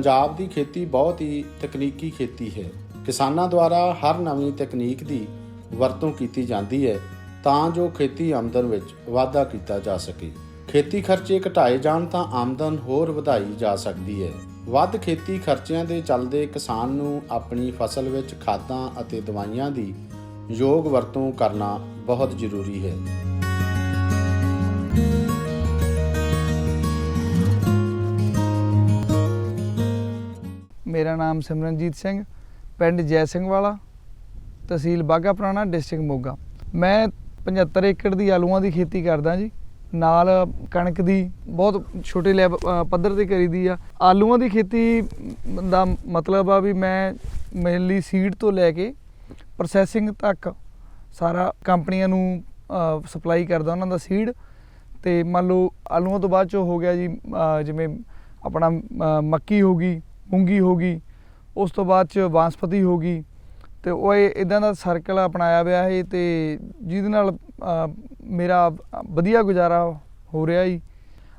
ਪੰਜਾਬ ਦੀ ਖੇਤੀ ਬਹੁਤ ਹੀ ਤਕਨੀਕੀ ਖੇਤੀ ਹੈ। ਕਿਸਾਨਾਂ ਦੁਆਰਾ ਹਰ ਨਵੀਂ ਤਕਨੀਕ ਦੀ ਵਰਤੋਂ ਕੀਤੀ ਜਾਂਦੀ ਹੈ ਤਾਂ ਜੋ ਖੇਤੀ ਆਮਦਨ ਵਿੱਚ ਵਾਧਾ ਕੀਤਾ ਜਾ ਸਕੇ। ਖੇਤੀ ਖਰਚੇ ਘਟਾਏ ਜਾਣ ਤਾਂ ਆਮਦਨ ਹੋਰ ਵਧਾਈ ਜਾ ਸਕਦੀ ਹੈ। ਵੱਧ ਖੇਤੀ ਖਰਚਿਆਂ ਦੇ ਚੱਲਦੇ ਕਿਸਾਨ ਨੂੰ ਆਪਣੀ ਫਸਲ ਵਿੱਚ ਖਾਦਾਂ ਅਤੇ ਦਵਾਈਆਂ ਦੀ ਯੋਗ ਵਰਤੋਂ ਕਰਨਾ ਬਹੁਤ ਜ਼ਰੂਰੀ ਹੈ। ਮੇਰਾ ਨਾਮ ਸਿਮਰਨਜੀਤ ਸਿੰਘ, ਪਿੰਡ ਜੈ ਸਿੰਘ ਵਾਲਾ ਤਹਿਸੀਲ ਬਾਗਾ ਪੁਰਾਣਾ, ਡਿਸਟ੍ਰਿਕਟ ਮੋਗਾ। ਮੈਂ 75 ਏਕੜ ਦੀ ਆਲੂਆਂ ਦੀ ਖੇਤੀ ਕਰਦਾ ਜੀ। ਨਾਲ ਕਣਕ ਦੀ ਬਹੁਤ ਛੋਟੇ ਲੈਵ ਪੱਧਰ ਤੇ ਕਰੀਦੀ ਆ। ਆਲੂਆਂ ਦੀ ਖੇਤੀ ਦਾ ਮਤਲਬ ਆ ਵੀ ਮੈਂ ਮੇਨਲੀ ਸੀਡ ਤੋਂ ਲੈ ਕੇ ਪ੍ਰੋਸੈਸਿੰਗ ਤੱਕ ਸਾਰਾ ਕੰਪਨੀਆਂ ਨੂੰ ਸਪਲਾਈ ਕਰਦਾ ਉਹਨਾਂ ਦਾ ਸੀਡ ਤੇ ਮੰਨ ਲਓ ਆਲੂਆਂ ਤੋਂ ਬਾਅਦ ਚ ਹੋ ਗਿਆ ਜੀ ਜਿਵੇਂ ਆਪਣਾ ਮੱਕੀ ਹੋ ਗਈ ਮੂੰਗੀ ਹੋ ਗਈ, ਉਸ ਤੋਂ ਬਾਅਦ ਚ ਬਾਂਸਪਤੀ ਹੋ ਗਈ, ਤੇ ਉਹ ਇਦਾਂ ਦਾ ਸਰਕਲ ਅਪਣਾਇਆ ਹੋਇਆ ਹੈ ਤੇ ਜਿਹਦੇ ਨਾਲ ਮੇਰਾ ਵਧੀਆ ਗੁਜ਼ਾਰਾ ਹੋ ਰਿਹਾ ਜੀ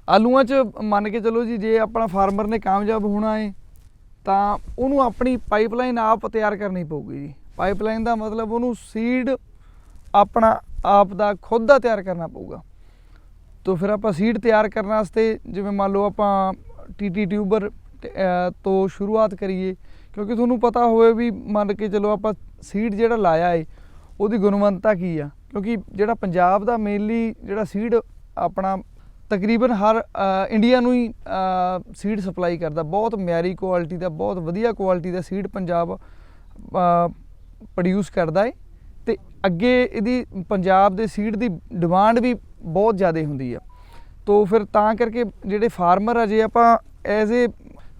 ਆਲੂਆਂ 'ਚ ਮੰਨ ਕੇ ਚੱਲੋ ਜੀ, ਜੇ ਆਪਣਾ ਫਾਰਮਰ ਨੇ ਕਾਮਯਾਬ ਹੋਣਾ ਹੈ ਤਾਂ ਉਹਨੂੰ ਆਪਣੀ ਪਾਈਪਲਾਈਨ ਆਪ ਤਿਆਰ ਕਰਨੀ ਪਊਗੀ ਜੀ। ਪਾਈਪਲਾਈਨ ਦਾ ਮਤਲਬ ਉਹਨੂੰ ਸੀਡ ਆਪਣਾ ਆਪ ਦਾ ਖੁਦ ਦਾ ਤਿਆਰ ਕਰਨਾ ਪਊਗਾ। ਤੋ ਫਿਰ ਆਪਾਂ ਸੀਡ ਤਿਆਰ ਕਰਨ ਵਾਸਤੇ, ਜਿਵੇਂ ਮੰਨ ਲਓ ਆਪਾਂ ਟੀਟੀ ਟਿਊਬਰ ਤੋਂ ਸ਼ੁਰੂਆਤ ਕਰੀਏ, ਕਿਉਂਕਿ ਤੁਹਾਨੂੰ ਪਤਾ ਹੋਵੇ ਵੀ ਮੰਨ ਕੇ ਚਲੋ ਆਪਾਂ ਸੀਡ ਜਿਹੜਾ ਲਾਇਆ ਏ, ਉਹਦੀ ਗੁਣਵੰਤਾ ਕੀ ਆ? ਕਿਉਂਕਿ ਜਿਹੜਾ ਪੰਜਾਬ ਦਾ ਮੇਨਲੀ ਜਿਹੜਾ ਸੀਡ ਆਪਣਾ ਤਕਰੀਬਨ ਹਰ ਇੰਡੀਆ ਨੂੰ ਹੀ ਸੀਡ ਸਪਲਾਈ ਕਰਦਾ। ਬਹੁਤ ਮਿਆਰੀ ਕੁਆਲਿਟੀ ਦਾ, ਬਹੁਤ ਵਧੀਆ ਕੁਆਲਿਟੀ ਦਾ ਸੀਡ ਪੰਜਾਬ ਪ੍ਰੋਡਿਊਸ ਕਰਦਾ ਏ। ਤੇ ਅੱਗੇ ਇਹਦੀ ਪੰਜਾਬ ਦੇ ਸੀਡ ਦੀ ਡਿਮਾਂਡ ਵੀ ਬਹੁਤ ਜ਼ਿਆਦਾ ਹੁੰਦੀ ਆ। ਤੋ ਫਿਰ ਤਾਂ ਕਰਕੇ ਜਿਹੜੇ ਫਾਰਮਰ ਆ, ਜੇ ਆਪਾਂ ਐਜ਼ ਏ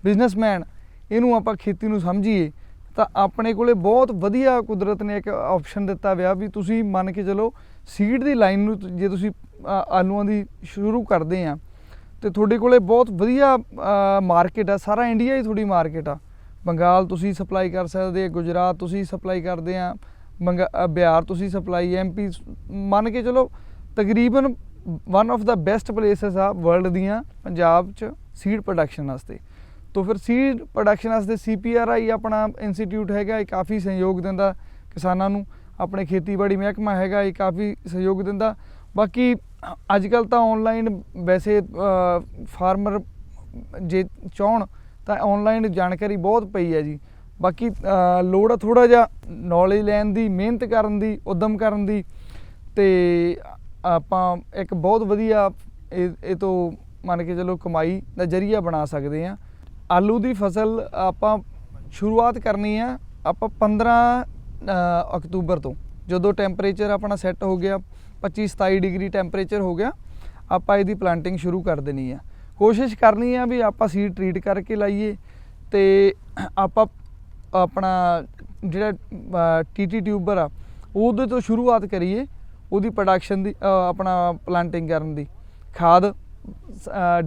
ਬਿਜ਼ਨਸਮੈਨ, ਇਹਨੂੰ ਆਪਾਂ ਖੇਤੀ ਨੂੰ ਸਮਝੀਏ, ਤਾਂ ਆਪਣੇ ਕੋਲੇ ਬਹੁਤ ਵਧੀਆ ਕੁਦਰਤ ਨੇ ਇੱਕ ਆਪਸ਼ਨ ਦਿੱਤਾ ਹੋਇਆ ਵੀ ਤੁਸੀਂ ਮੰਨ ਕੇ ਚਲੋ ਸੀਡ ਦੀ ਲਾਈਨ ਨੂੰ ਜੇ ਤੁਸੀਂ ਆਲੂਆਂ ਦੀ ਸ਼ੁਰੂ ਕਰਦੇ ਆ, ਤੇ ਤੁਹਾਡੇ ਕੋਲੇ ਬਹੁਤ ਵਧੀਆ ਮਾਰਕੀਟ ਆ, ਸਾਰਾ ਇੰਡੀਆ ਹੀ ਤੁਹਾਡੀ ਮਾਰਕੀਟ ਆ। ਬੰਗਾਲ ਤੁਸੀਂ ਸਪਲਾਈ ਕਰ ਸਕਦੇ, ਗੁਜਰਾਤ ਤੁਸੀਂ ਸਪਲਾਈ ਕਰਦੇ ਆ, ਬੰਗਾ ਬਿਹਾਰ ਤੁਸੀਂ ਸਪਲਾਈ ਐਮਪੀ ਮੰਨ ਕੇ ਚਲੋ ਤਕਰੀਬਨ ਵਨ ਆਫ ਦਾ ਬੈਸਟ ਪਲੇਸਸ ਆ ਵਰਲਡ ਦੀਆਂ, ਪੰਜਾਬ 'ਚ ਸੀਡ ਪ੍ਰੋਡਕਸ਼ਨ ਵਾਸਤੇ। ਤੋ ਫਿਰ ਸੀਡ ਪ੍ਰੋਡਕਸ਼ਨ ਵਾਸਤੇ ਸੀਪੀਆਰਆਈ ਆਪਣਾ ਇੰਸਟੀਚਿਊਟ ਹੈਗਾ, ਇਹ ਕਾਫੀ ਸਹਿਯੋਗ ਦਿੰਦਾ ਕਿਸਾਨਾਂ ਨੂੰ। ਆਪਣੇ ਖੇਤੀਬਾੜੀ ਮਹਿਕਮਾ ਹੈਗਾ, ਇਹ ਕਾਫੀ ਸਹਿਯੋਗ ਦਿੰਦਾ। ਬਾਕੀ ਅੱਜ ਕੱਲ ਤਾਂ ਆਨਲਾਈਨ ਵੈਸੇ ਫਾਰਮਰ ਜੇ ਚਾਹਣ ਤਾਂ ਆਨਲਾਈਨ ਜਾਣਕਾਰੀ ਬਹੁਤ ਪਈ ਹੈ ਜੀ। ਬਾਕੀ ਲੋੜ ਆ ਥੋੜਾ ਜਿਹਾ ਨੌਲੇਜ ਲੈਣ ਦੀ, ਮਿਹਨਤ ਕਰਨ ਦੀ, ਉਦਮ ਕਰਨ ਦੀ। ਤੇ ਆਪਾਂ ਇੱਕ ਬਹੁਤ ਵਧੀਆ ਇਹ ਇਹ ਤੋਂ ਮੰਨ ਕੇ ਚਲੋ ਕਮਾਈ ਦਾ ਜਰੀਆ ਬਣਾ ਸਕਦੇ ਆ ਆਲੂ ਦੀ ਫਸਲ ਆਪਾਂ ਸ਼ੁਰੂਆਤ ਕਰਨੀ ਆ, ਆਪਾਂ 15 ਅਕਤੂਬਰ ਤੋਂ। ਜਦੋਂ ਟੈਂਪਰੇਚਰ ਆਪਣਾ ਸੈੱਟ ਹੋ ਗਿਆ 25 27 ਡਿਗਰੀ ਟੈਂਪਰੇਚਰ ਹੋ ਗਿਆ, ਆਪਾਂ ਇਹਦੀ ਪਲਾਂਟਿੰਗ ਸ਼ੁਰੂ ਕਰ ਦੇਣੀ ਆ। ਕੋਸ਼ਿਸ਼ ਕਰਨੀ ਆ ਵੀ ਆਪਾਂ ਸੀਡ ਟ੍ਰੀਟ ਕਰਕੇ ਲਾਈਏ ਤੇ ਆਪਾਂ ਆਪਣਾ ਜਿਹੜਾ ਟੀਟੀ ਟਿਊਬਰ ਆ, ਉਹਦੇ ਤੋਂ ਸ਼ੁਰੂਆਤ ਕਰੀਏ, ਉਹਦੀ ਪ੍ਰੋਡਕਸ਼ਨ ਦੀ ਆਪਣਾ ਪਲਾਂਟਿੰਗ ਕਰਨ ਦੀ। ਖਾਦ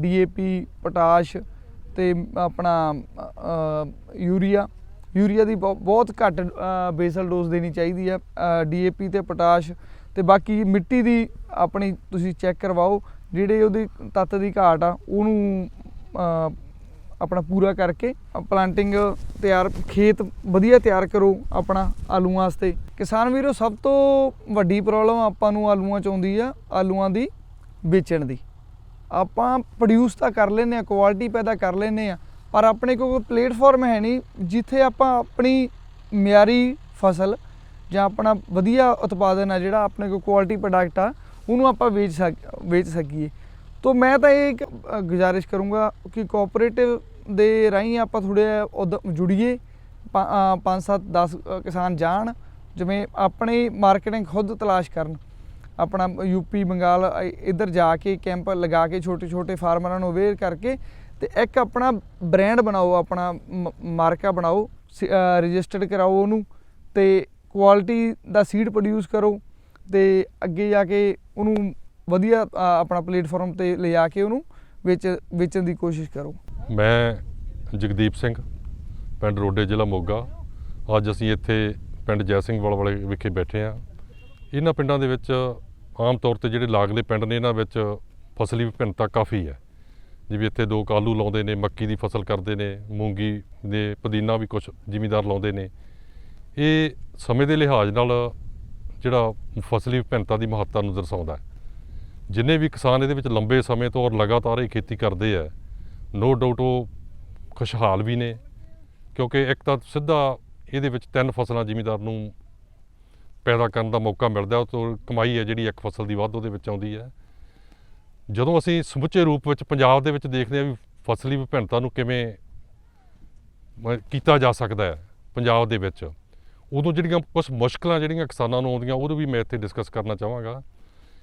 ਡੀਏਪੀ ਪੋਟਾਸ਼ ਤੇ ਆਪਣਾ ਯੂਰੀਆ। ਯੂਰੀਆ ਦੀ ਬਹੁ- ਬਹੁਤ ਘੱਟ ਬੇਸਲ ਡੋਜ਼ ਦੇਣੀ ਚਾਹੀਦੀ ਆ ਡੀਏਪੀ ਤੇ ਪੋਟਾਸ਼ ਤੇ ਬਾਕੀ ਮਿੱਟੀ ਦੀ ਆਪਣੀ ਤੁਸੀਂ ਚੈੱਕ ਕਰਵਾਓ। ਜਿਹੜੇ ਉਹਦੀ ਤੱਤ ਦੀ ਘਾਟ ਆ, ਉਹਨੂੰ ਆਪਣਾ ਪੂਰਾ ਕਰਕੇ ਪਲਾਂਟਿੰਗ ਤਿਆਰ, ਖੇਤ ਵਧੀਆ ਤਿਆਰ ਕਰੋ ਆਪਣਾ ਆਲੂਆਂ ਵਾਸਤੇ। ਕਿਸਾਨ ਵੀਰੋ, ਸਭ ਤੋਂ ਵੱਡੀ ਪ੍ਰੋਬਲਮ ਆਪਾਂ ਨੂੰ ਆਲੂਆਂ ਚ ਆਉਂਦੀ ਆ, ਆਲੂਆਂ ਦੀ ਵੇਚਣ ਦੀ। ਆਪਾਂ ਪ੍ਰੋਡਿਊਸ ਤਾਂ ਕਰ ਲੈਨੇ ਆ ਕੁਆਲਿਟੀ ਪੈਦਾ ਕਰ ਲੈਨੇ ਆ ਪਰ ਆਪਣੇ ਕੋਲ ਕੋਈ ਪਲੇਟਫਾਰਮ ਹੈ ਨਹੀਂ ਜਿੱਥੇ ਆਪਾਂ ਆਪਣੀ ਮਿਆਰੀ ਫਸਲ ਜਾਂ ਆਪਣਾ ਵਧੀਆ ਉਤਪਾਦਨ ਆ ਜਿਹੜਾ ਆਪਣੇ ਕੋਲ ਕੁਆਲਿਟੀ ਪ੍ਰੋਡਕਟ ਆ, ਉਹਨੂੰ ਆਪਾਂ ਵੇਚ ਸਕ, ਵੇਚ ਸਕੀਏ। ਤੋ ਮੈਂ ਤਾਂ ਇਹ ਗੁਜ਼ਾਰਿਸ਼ ਕਰੂੰਗਾ ਕਿ ਕੋਆਪਰੇਟਿਵ ਦੇ ਰਾਹੀਂ ਆਪਾਂ ਥੋੜੇ ਜੁੜੀਏ 5 7 10 ਕਿਸਾਨ ਜਾਣ, ਜਿਵੇਂ ਆਪਣੀ ਮਾਰਕੀਟਿੰਗ ਖੁਦ ਤਲਾਸ਼ ਕਰਨ। ਆਪਣਾ ਯੂਪੀ ਬੰਗਾਲ, ਇ- ਇੱਧਰ ਜਾ ਕੇ ਕੈਂਪ ਲਗਾ ਕੇ ਛੋਟੇ ਛੋਟੇ ਫਾਰਮਰਾਂ ਨੂੰ ਅਵੇਅਰ ਕਰਕੇ ਤੇ ਇੱਕ ਆਪਣਾ ਬ੍ਰਾਂਡ ਬਣਾਓ, ਆਪਣਾ ਮ- ਮਾਰਕਾ ਬਣਾਓ ਰਜਿਸਟਰਡ ਕਰਾਓ ਉਹਨੂੰ ਤੇ ਕੁਆਲਿਟੀ ਦਾ ਸੀਡ ਪ੍ਰੋਡਿਊਸ ਕਰੋ ਤੇ ਅੱਗੇ ਜਾ ਕੇ ਉਹਨੂੰ ਵਧੀਆ ਆਪਣਾ ਪਲੇਟਫਾਰਮ ਤੇ ਲਿਜਾ ਕੇ ਉਹਨੂੰ ਵੇਚ, ਵੇਚਣ ਦੀ ਕੋਸ਼ਿਸ਼ ਕਰੋ। ਮੈਂ ਜਗਦੀਪ ਸਿੰਘ, ਪਿੰਡ ਰੋਡੇ ਜ਼ਿਲ੍ਹਾ ਮੋਗਾ। ਅੱਜ ਅਸੀਂ ਇੱਥੇ ਪਿੰਡ ਜੈ ਸਿੰਘ ਵਾਲੇ ਵਿਖੇ ਬੈਠੇ ਆ ਇਹਨਾਂ ਪਿੰਡਾਂ ਦੇ ਵਿੱਚ ਆਮ ਤੌਰ ਤੇ ਜਿਹੜੇ ਲਾਗਲੇ ਪਿੰਡ ਨੇ ਇਹਨਾਂ ਵਿੱਚ ਫਸਲੀ ਵਿਭਿੰਨਤਾ ਕਾਫੀ ਹੈ। ਜਿਵੇਂ ਇੱਥੇ ਲੋਕ ਆਲੂ ਲਾਉਂਦੇ ਨੇ, ਮੱਕੀ ਦੀ ਫਸਲ ਕਰਦੇ ਨੇ, ਮੂੰਗੀ ਦੇ ਪੁਦੀਨਾ ਵੀ ਕੁਝ ਜ਼ਿਮੀਦਾਰ ਲਾਉਂਦੇ ਨੇ। ਇਹ ਸਮੇਂ ਦੇ ਲਿਹਾਜ਼ ਨਾਲ ਜਿਹੜਾ ਫਸਲੀ ਵਿਭਿੰਨਤਾ ਦੀ ਮਹੱਤਤਾ ਨੂੰ ਦਰਸਾਉਂਦਾ ਹੈ। ਜਿੰਨੇ ਵੀ ਕਿਸਾਨ ਇਹਦੇ ਵਿੱਚ ਲੰਬੇ ਸਮੇਂ ਤੋਂ ਔਰ ਲਗਾਤਾਰ ਇਹ ਖੇਤੀ ਕਰਦੇ ਆ, ਨੋ ਡਾਊਟ ਉਹ ਖੁਸ਼ਹਾਲ ਵੀ ਨੇ। ਕਿਉਂਕਿ ਇੱਕ ਤਾਂ ਸਿੱਧਾ ਇਹਦੇ ਵਿੱਚ ਤਿੰਨ ਫਸਲਾਂ ਜ਼ਿਮੀਦਾਰ ਨੂੰ ਪੈਦਾ ਕਰਨ ਦਾ ਮੌਕਾ ਮਿਲਦਾ, ਉਹ ਤੋਂ ਕਮਾਈ ਹੈ ਜਿਹੜੀ ਇੱਕ ਫਸਲ ਦੀ, ਵੱਧ ਉਹਦੇ ਵਿੱਚ ਆਉਂਦੀ ਹੈ। ਜਦੋਂ ਅਸੀਂ ਸਮੁੱਚੇ ਰੂਪ ਵਿੱਚ ਪੰਜਾਬ ਦੇ ਵਿੱਚ ਦੇਖਦੇ ਹਾਂ ਵੀ ਫਸਲੀ ਵਿਭਿੰਨਤਾ ਨੂੰ ਕਿਵੇਂ ਕੀਤਾ ਜਾ ਸਕਦਾ ਹੈ ਪੰਜਾਬ ਦੇ ਵਿੱਚ, ਉਦੋਂ ਜਿਹੜੀਆਂ ਕੁਝ ਮੁਸ਼ਕਲਾਂ ਜਿਹੜੀਆਂ ਕਿਸਾਨਾਂ ਨੂੰ ਆਉਂਦੀਆਂ, ਉਹਨੂੰ ਵੀ ਮੈਂ ਇੱਥੇ ਡਿਸਕਸ ਕਰਨਾ ਚਾਹਾਂਗਾ।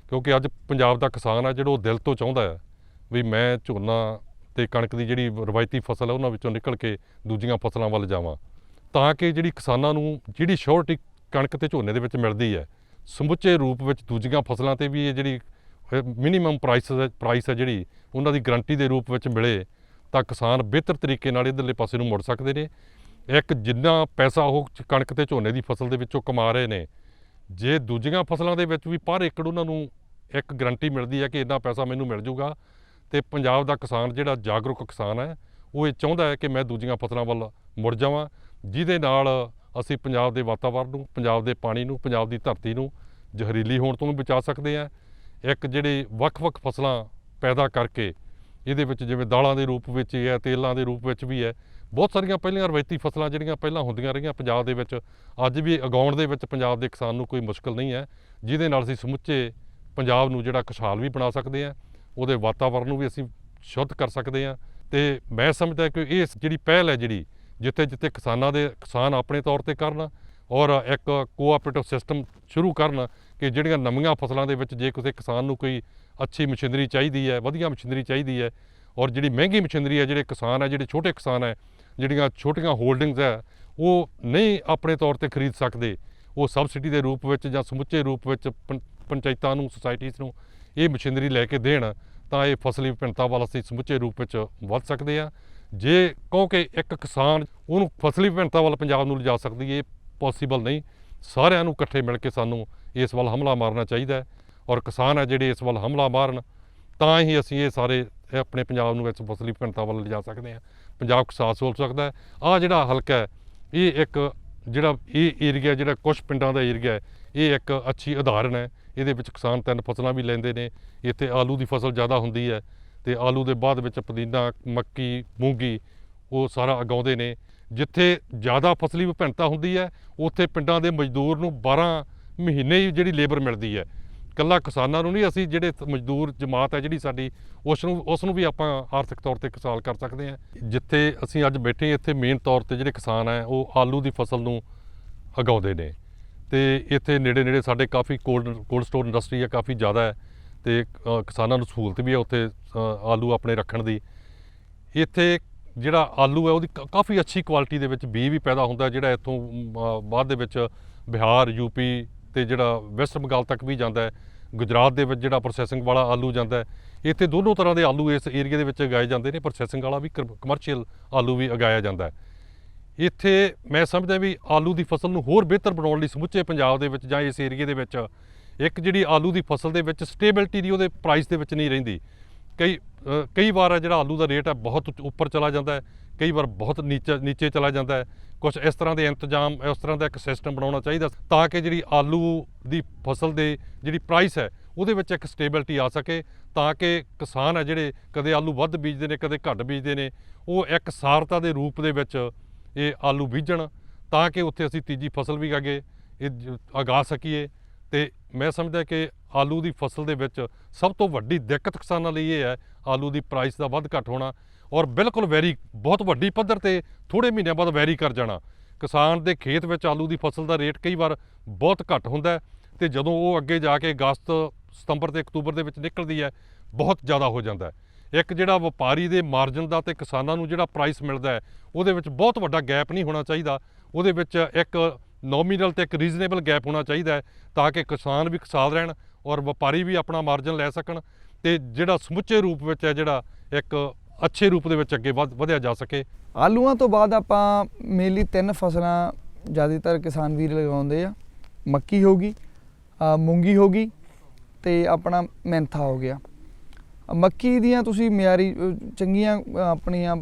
ਕਿਉਂਕਿ ਅੱਜ ਪੰਜਾਬ ਦਾ ਕਿਸਾਨ ਆ ਜਿਹੜਾ ਉਹ ਦਿਲ ਤੋਂ ਚਾਹੁੰਦਾ ਹੈ ਵੀ ਮੈਂ ਝੋਨਾ ਤੇ ਕਣਕ ਦੀ ਜਿਹੜੀ ਰਵਾਇਤੀ ਫਸਲ ਹੈ, ਉਹਨਾਂ ਵਿੱਚੋਂ ਨਿਕਲ ਕੇ ਦੂਜੀਆਂ ਫਸਲਾਂ ਵੱਲ ਜਾਵਾਂ। ਤਾਂ ਕਿ ਜਿਹੜੀ ਕਿਸਾਨਾਂ ਨੂੰ, ਜਿਹੜੀ ਸ਼ੋਰਟੀ ਕਣਕ ਤੇ ਝੋਨੇ ਦੇ ਵਿੱਚ ਮਿਲਦੀ ਹੈ। ਸਮੁੱਚੇ ਰੂਪ ਵਿੱਚ ਦੂਜੀਆਂ ਫਸਲਾਂ ਤੇ ਵੀ ਇਹ ਜਿਹੜੀ ਮਿਨੀਮਮ ਪ੍ਰਾਈਸ ਪ੍ਰਾਈਸ ਹੈ ਜਿਹੜੀ, ਉਹਨਾਂ ਦੀ ਗਰੰਟੀ ਦੇ ਰੂਪ ਵਿੱਚ ਮਿਲੇ ਤਾਂ ਕਿਸਾਨ ਬਿਹਤਰ ਤਰੀਕੇ ਨਾਲ ਇਧਰਲੇ ਪਾਸੇ ਨੂੰ ਮੁੜ ਸਕਦੇ ਨੇ। ਇੱਕ ਜਿੰਨਾ ਪੈਸਾ ਉਹ ਕਣਕ ਤੇ ਝੋਨੇ ਦੀ ਫਸਲ ਦੇ ਵਿੱਚੋਂ ਕਮਾ ਰਹੇ ਨੇ, ਜੇ ਦੂਜੀਆਂ ਫਸਲਾਂ ਦੇ ਵਿੱਚ ਵੀ ਪਰ ਏਕੜ ਉਹਨਾਂ ਨੂੰ ਇੱਕ ਗਰੰਟੀ ਮਿਲਦੀ ਹੈ ਕਿ ਇੰਨਾ ਪੈਸਾ ਮੈਨੂੰ ਮਿਲ ਜੂਗਾ ਤੇ ਪੰਜਾਬ ਦਾ ਕਿਸਾਨ ਜਿਹੜਾ ਜਾਗਰੂਕ ਕਿਸਾਨ ਹੈ, ਉਹ ਇਹ ਚਾਹੁੰਦਾ ਹੈ ਕਿ ਮੈਂ ਦੂਜੀਆਂ ਫਸਲਾਂ ਵੱਲ ਮੁੜ ਜਾਵਾਂ, ਜਿਹਦੇ ਨਾਲ ਅਸੀਂ ਪੰਜਾਬ ਦੇ ਵਾਤਾਵਰਣ ਨੂੰ, ਪੰਜਾਬ ਦੇ ਪਾਣੀ ਨੂੰ, ਪੰਜਾਬ ਦੀ ਧਰਤੀ ਨੂੰ ਜ਼ਹਿਰੀਲੀ ਹੋਣ ਤੋਂ ਵੀ ਬਚਾ ਸਕਦੇ ਹਾਂ। ਇੱਕ ਜਿਹੜੇ ਵੱਖ-ਵੱਖ ਫਸਲਾਂ ਪੈਦਾ ਕਰਕੇ ਇਹਦੇ ਵਿੱਚ ਜਿਵੇਂ ਦਾਲਾਂ ਦੇ ਰੂਪ ਵਿੱਚ ਹੈ ਤੇਲਾਂ ਦੇ ਰੂਪ ਵਿੱਚ ਵੀ ਹੈ। ਬਹੁਤ ਸਾਰੀਆਂ ਪਹਿਲੀਆਂ ਰਵਾਇਤੀ ਫਸਲਾਂ ਜਿਹੜੀਆਂ ਪਹਿਲਾਂ ਹੁੰਦੀਆਂ ਰਹੀਆਂ ਪੰਜਾਬ ਦੇ ਵਿੱਚ, ਅੱਜ ਵੀ ਉਗਾਉਣ ਦੇ ਵਿੱਚ ਪੰਜਾਬ ਦੇ ਕਿਸਾਨ ਨੂੰ ਕੋਈ ਮੁਸ਼ਕਲ ਨਹੀਂ ਹੈ। ਜਿਹਦੇ ਨਾਲ ਅਸੀਂ ਸਮੁੱਚੇ ਪੰਜਾਬ ਨੂੰ ਜਿਹੜਾ ਖੁਸ਼ਹਾਲ ਵੀ ਬਣਾ ਸਕਦੇ ਹਾਂ, ਉਹਦੇ ਵਾਤਾਵਰਣ ਨੂੰ ਵੀ ਅਸੀਂ ਸ਼ੁੱਧ ਕਰ ਸਕਦੇ ਹਾਂ। ਤੇ ਮੈਂ ਸਮਝਦਾ ਕਿ ਇਹ ਜਿਹੜੀ ਪਹਿਲ ਹੈ ਜਿਹੜੀ ਜਿੱਥੇ ਜਿੱਥੇ ਕਿਸਾਨਾਂ ਦੇ ਕਿਸਾਨ ਆਪਣੇ ਤੌਰ ਤੇ ਕਰਨ ਔਰ ਇੱਕ ਕੋਆਪਰੇਟਿਵ ਸਿਸਟਮ ਸ਼ੁਰੂ ਕਰਨ ਕਿ ਜਿਹੜੀਆਂ ਨਵੀਆਂ ਫਸਲਾਂ ਦੇ ਵਿੱਚ ਜੇ ਕਿਸੇ ਕਿਸਾਨ ਨੂੰ ਕੋਈ ਅੱਛੀ ਮਸ਼ੀਨਰੀ ਚਾਹੀਦੀ ਹੈ, ਵਧੀਆ ਮਸ਼ੀਨਰੀ ਚਾਹੀਦੀ ਹੈ ਔਰ ਜਿਹੜੀ ਮਹਿੰਗੀ ਮਸ਼ੀਨਰੀ ਹੈ, ਜਿਹੜੇ ਕਿਸਾਨ ਹੈ, ਜਿਹੜੇ ਛੋਟੇ ਕਿਸਾਨ ਹੈ, ਜਿਹੜੀਆਂ ਛੋਟੀਆਂ ਹੋਲਡਿੰਗਸ ਹੈ, ਉਹ ਨਹੀਂ ਆਪਣੇ ਤੌਰ ਤੇ ਖਰੀਦ ਸਕਦੇ। ਉਹ ਸਬਸਿਡੀ ਦੇ ਰੂਪ ਵਿੱਚ ਜਾਂ ਸਮੁੱਚੇ ਰੂਪ ਵਿੱਚ ਪੰ- ਪੰਚਾਇਤਾਂ ਨੂੰ ਸੁਸਾਇਟੀਜ਼ ਨੂੰ ਇਹ ਮਸ਼ੀਨਰੀ ਲੈ ਕੇ ਦੇਣ ਤਾਂ ਇਹ ਫਸਲੀ ਵਿਭਿੰਨਤਾ ਵੱਲ ਅਸੀਂ ਸਮੁੱਚੇ ਰੂਪ ਵਿੱਚ ਵੱਧ ਸਕਦੇ ਹਾਂ। ਜੇ ਕਿਉਂਕਿ ਇੱਕ ਕਿਸਾਨ ਉਹਨੂੰ ਫਸਲੀ ਵਿਭਿੰਨਤਾ ਵੱਲ ਪੰਜਾਬ ਨੂੰ ਲਿਜਾ ਸਕਦੀ ਇਹ ਪੋਸੀਬਲ ਨਹੀਂ। ਸਾਰਿਆਂ ਨੂੰ ਇਕੱਠੇ ਮਿਲ ਕੇ ਸਾਨੂੰ ਇਸ ਵੱਲ ਹਮਲਾ ਮਾਰਨਾ ਚਾਹੀਦਾ ਹੈ ਔਰ ਕਿਸਾਨ ਹੈ ਜਿਹੜੇ ਇਸ ਵੱਲ ਹਮਲਾ ਮਾਰਨ, ਤਾਂ ਹੀ ਅਸੀਂ ਇਹ ਸਾਰੇ ਆਪਣੇ ਪੰਜਾਬ ਨੂੰ ਇਸ ਫਸਲੀ ਵਿਭਿੰਨਤਾ ਵੱਲ ਲਿਜਾ ਸਕਦੇ ਹਾਂ। ਪੰਜਾਬ ਕਿਸਾਸ ਹੋ ਸਕਦਾ ਹੈ। ਆ ਜਿਹੜਾ ਹਲਕਾ ਹੈ, ਇਹ ਇੱਕ ਜਿਹੜਾ ਇਹ ਏਰੀਆ ਜਿਹੜਾ ਕੁਝ ਪਿੰਡਾਂ ਦਾ ਏਰੀਆ ਹੈ, ਇਹ ਇੱਕ ਅੱਛੀ ਉਦਾਹਰਣ ਹੈ। ਇਹਦੇ ਵਿੱਚ ਕਿਸਾਨ ਤਿੰਨ ਫਸਲਾਂ ਵੀ ਲੈਂਦੇ ਨੇ। ਇੱਥੇ ਆਲੂ ਦੀ ਫਸਲ ਜ਼ਿਆਦਾ ਹੁੰਦੀ ਹੈ। ਤੇ ਆਲੂ ਦੇ ਬਾਅਦ ਵਿੱਚ ਪੁਦੀਨਾ, ਮੱਕੀ, ਮੂੰਗੀ, ਉਹ ਸਾਰਾ ਉਗਾਉਂਦੇ ਨੇ। ਜਿੱਥੇ ਜ਼ਿਆਦਾ ਫਸਲੀ ਵਿਭਿੰਨਤਾ ਹੁੰਦੀ ਹੈ, ਉੱਥੇ ਪਿੰਡਾਂ ਦੇ ਮਜ਼ਦੂਰ ਨੂੰ 12 ਮਹੀਨੇ ਹੀ ਜਿਹੜੀ ਲੇਬਰ ਮਿਲਦੀ ਹੈ। ਕੱਲਾ ਕਿਸਾਨਾਂ ਨੂੰ ਨਹੀਂ, ਅਸੀਂ ਜਿਹੜੇ ਮਜ਼ਦੂਰ ਜਮਾਤ ਹੈ ਜਿਹੜੀ ਸਾਡੀ, ਉਸ ਨੂੰ ਉਸ ਨੂੰ ਵੀ ਆਪਾਂ ਆਰਥਿਕ ਤੌਰ ਤੇ ਕਿਸਾਲ ਕਰ ਸਕਦੇ ਹਾਂ। ਜਿੱਥੇ ਅਸੀਂ ਅੱਜ ਬੈਠੇ ਇੱਥੇ ਮੇਨ ਤੌਰ ਤੇ ਜਿਹੜੇ ਕਿਸਾਨ ਹੈ, ਉਹ ਆਲੂ ਦੀ ਫਸਲ ਨੂੰ ਉਗਾਉਂਦੇ ਨੇ। ਤੇ ਇੱਥੇ ਨੇੜੇ ਨੇੜੇ ਸਾਡੇ ਕਾਫੀ ਕੋਲਡ ਕੋਲਡ ਸਟੋਰ ਇੰਡਸਟਰੀ ਹੈ, ਕਾਫੀ ਜ਼ਿਆਦਾ ਹੈ। ਤੇ ਕਿਸਾਨਾਂ ਨੂੰ ਸਹੂਲਤ ਵੀ ਹੈ ਉੱਥੇ ਆਲੂ ਆਪਣੇ ਰੱਖਣ ਦੀ। ਇੱਥੇ ਜਿਹੜਾ ਆਲੂ ਹੈ, ਉਹਦੀ ਕ- ਕਾਫੀ ਅੱਛੀ ਕੁਆਲਿਟੀ ਦੇ ਵਿੱਚ ਬੀ ਵੀ ਪੈਦਾ ਹੁੰਦਾ ਜਿਹੜਾ ਇੱਥੋਂ ਬਾਅਦ ਦੇ ਵਿੱਚ ਬਿਹਾਰ ਯੂਪੀ ਤੇ ਜਿਹੜਾ ਵੈਸਟ ਬੰਗਾਲ ਤੱਕ ਵੀ ਜਾਂਦਾ ਹੈ। ਗੁਜਰਾਤ ਦੇ ਵਿੱਚ ਜਿਹੜਾ ਪ੍ਰੋਸੈਸਿੰਗ ਵਾਲਾ ਆਲੂ ਜਾਂਦਾ ਹੈ। ਇੱਥੇ ਦੋਨੋਂ ਤਰ੍ਹਾਂ ਦੇ ਆਲੂ ਇਸ ਏਰੀਆ ਦੇ ਵਿੱਚ ਉਗਾਏ ਜਾਂਦੇ ਨੇ ਪ੍ਰੋਸੈਸਿੰਗ ਵਾਲਾ ਵੀ ਕਮਰਸ਼ੀਅਲ ਆਲੂ ਵੀ ਉਗਾਇਆ ਜਾਂਦਾ ਹੈ। ਇੱਥੇ ਮੈਂ ਸਮਝਦਾ ਵੀ ਆਲੂ ਦੀ ਫਸਲ ਨੂੰ ਹੋਰ ਬਿਹਤਰ ਬਣਾਉਣ ਲਈ ਸਮੁੱਚੇ ਪੰਜਾਬ ਦੇ ਵਿੱਚ ਜਾਂ ਇਸ ਏਰੀਏ ਦੇ ਵਿੱਚ ਇੱਕ ਜਿਹੜੀ ਆਲੂ ਦੀ ਫਸਲ ਦੇ ਵਿੱਚ ਸਟੇਬਿਲਟੀ ਦੀ ਉਹਦੇ ਪ੍ਰਾਈਸ ਦੇ ਵਿੱਚ ਨਹੀਂ ਰਹਿੰਦੀ। ਕਈ ਕਈ ਵਾਰ ਹੈ ਜਿਹੜਾ ਆਲੂ ਦਾ ਰੇਟ ਹੈ ਬਹੁਤ ਉੱਚ- ਉੱਪਰ ਚਲਾ ਜਾਂਦਾ ਹੈ, ਕਈ ਵਾਰ ਬਹੁਤ ਨੀਚੇ ਨੀਚੇ ਚਲਾ ਜਾਂਦਾ ਹੈ। ਕੁਝ ਇਸ ਤਰ੍ਹਾਂ ਦੇ ਇੰਤਜ਼ਾਮ, ਇਸ ਤਰ੍ਹਾਂ ਦਾ ਇੱਕ ਸਿਸਟਮ ਬਣਾਉਣਾ ਚਾਹੀਦਾ ਤਾਂ ਕਿ ਜਿਹੜੀ ਆਲੂ ਦੀ ਫਸਲ ਦੇ ਜਿਹੜੀ ਪ੍ਰਾਈਸ ਹੈ, ਉਹਦੇ ਵਿੱਚ ਇੱਕ ਸਟੇਬਿਲਟੀ ਆ ਸਕੇ ਤਾਂ ਕਿ ਕਿਸਾਨ ਹੈ ਜਿਹੜੇ ਕਦੇ ਆਲੂ ਵੱਧ ਬੀਜਦੇ ਨੇ, ਕਦੇ ਘੱਟ ਬੀਜਦੇ ਨੇ, ਉਹ ਇੱਕ ਸਾਰਤਾ ਦੇ ਰੂਪ ਦੇ ਵਿੱਚ ਇਹ ਆਲੂ ਬੀਜਣ ਤਾਂ ਕਿ ਉੱਥੇ ਅਸੀਂ ਤੀਜੀ ਫਸਲ ਵੀ ਅਗੇ, ਇਹ ਜ- ਉਗਾ ਸਕੀਏ। ਤੇ ਮੈਂ ਸਮਝਦਾ ਕਿ ਆਲੂ ਦੀ ਫਸਲ ਦੇ ਵਿੱਚ ਸਭ ਤੋਂ ਵੱਡੀ ਦਿੱਕਤ ਕਿਸਾਨਾਂ ਲਈ ਇਹ ਹੈ, ਆਲੂ ਦੀ ਪ੍ਰਾਈਸ ਦਾ ਵੱਧ ਘੱਟ ਹੋਣਾ ਔਰ ਬਿਲਕੁਲ ਵੈਰੀ ਬਹੁਤ ਵੱਡੀ ਪੱਧਰ ਤੇ ਥੋੜੇ ਮਹੀਨਿਆਂ ਬਾਅਦ ਵੈਰੀ ਕਰ ਜਾਣਾ। ਕਿਸਾਨ ਦੇ ਖੇਤ ਵਿੱਚ ਆਲੂ ਦੀ ਫਸਲ ਦਾ ਰੇਟ ਕਈ ਵਾਰ ਬਹੁਤ ਘੱਟ ਹੁੰਦਾ ਹੈ ਤੇ ਜਦੋਂ ਉਹ ਅੱਗੇ ਜਾ ਕੇ ਅਗਸਤ, ਸਤੰਬਰ ਤੇ ਅਕਤੂਬਰ ਦੇ ਵਿੱਚ ਨਿਕਲਦੀ ਹੈ, ਬਹੁਤ ਜ਼ਿਆਦਾ ਹੋ ਜਾਂਦਾ ਇੱਕ ਜਿਹੜਾ ਵਪਾਰੀ ਦੇ ਮਾਰਜਨ ਦਾ ਤੇ ਕਿਸਾਨਾਂ ਨੂੰ ਜਿਹੜਾ ਪ੍ਰਾਈਸ ਮਿਲਦਾ ਹੈ, ਉਹਦੇ ਵਿੱਚ ਬਹੁਤ ਵੱਡਾ ਗੈਪ ਨਹੀਂ ਹੋਣਾ ਚਾਹੀਦਾ। ਉਹਦੇ ਵਿੱਚ ਇੱਕ ਨੋਮੀਨਲ ਤੇ ਇੱਕ ਰੀਜ਼ਨੇਬਲ ਗੈਪ ਹੋਣਾ ਚਾਹੀਦਾ ਹੈ ਤਾਂ ਕਿ ਕਿਸਾਨ ਵੀ ਖੁਸ਼ਹਾਲ ਰਹਿਣ ਔਰ ਵਪਾਰੀ ਵੀ ਆਪਣਾ ਮਾਰਜਨ ਲੈ ਸਕਣ ਤੇ ਜਿਹੜਾ ਸਮੁੱਚੇ ਰੂਪ ਵਿੱਚ ਹੈ, ਜਿਹੜਾ ਇੱਕ ਅੱਛੇ ਰੂਪ ਦੇ ਵਿੱਚ ਅੱਗੇ ਵਧ- ਵਧਿਆ ਜਾ ਸਕੇ। ਆਲੂਆਂ ਤੋਂ ਬਾਅਦ ਆਪਾਂ ਮੇਨਲੀ ਤਿੰਨ ਫਸਲਾਂ ਜ਼ਿਆਦਾਤਰ ਕਿਸਾਨ ਵੀਰ ਲਗਾਉਂਦੇ ਆ। ਮੱਕੀ ਹੋ ਗਈ ਮੂੰਗੀ ਹੋ ਗਈ ਤੇ ਆਪਣਾ ਮੈਂਥਾ ਹੋ ਗਿਆ। ਮੱਕੀ ਦੀਆਂ ਤੁਸੀਂ ਮਿਆਰੀ ਚੰਗੀਆਂ ਆਪਣੀਆਂ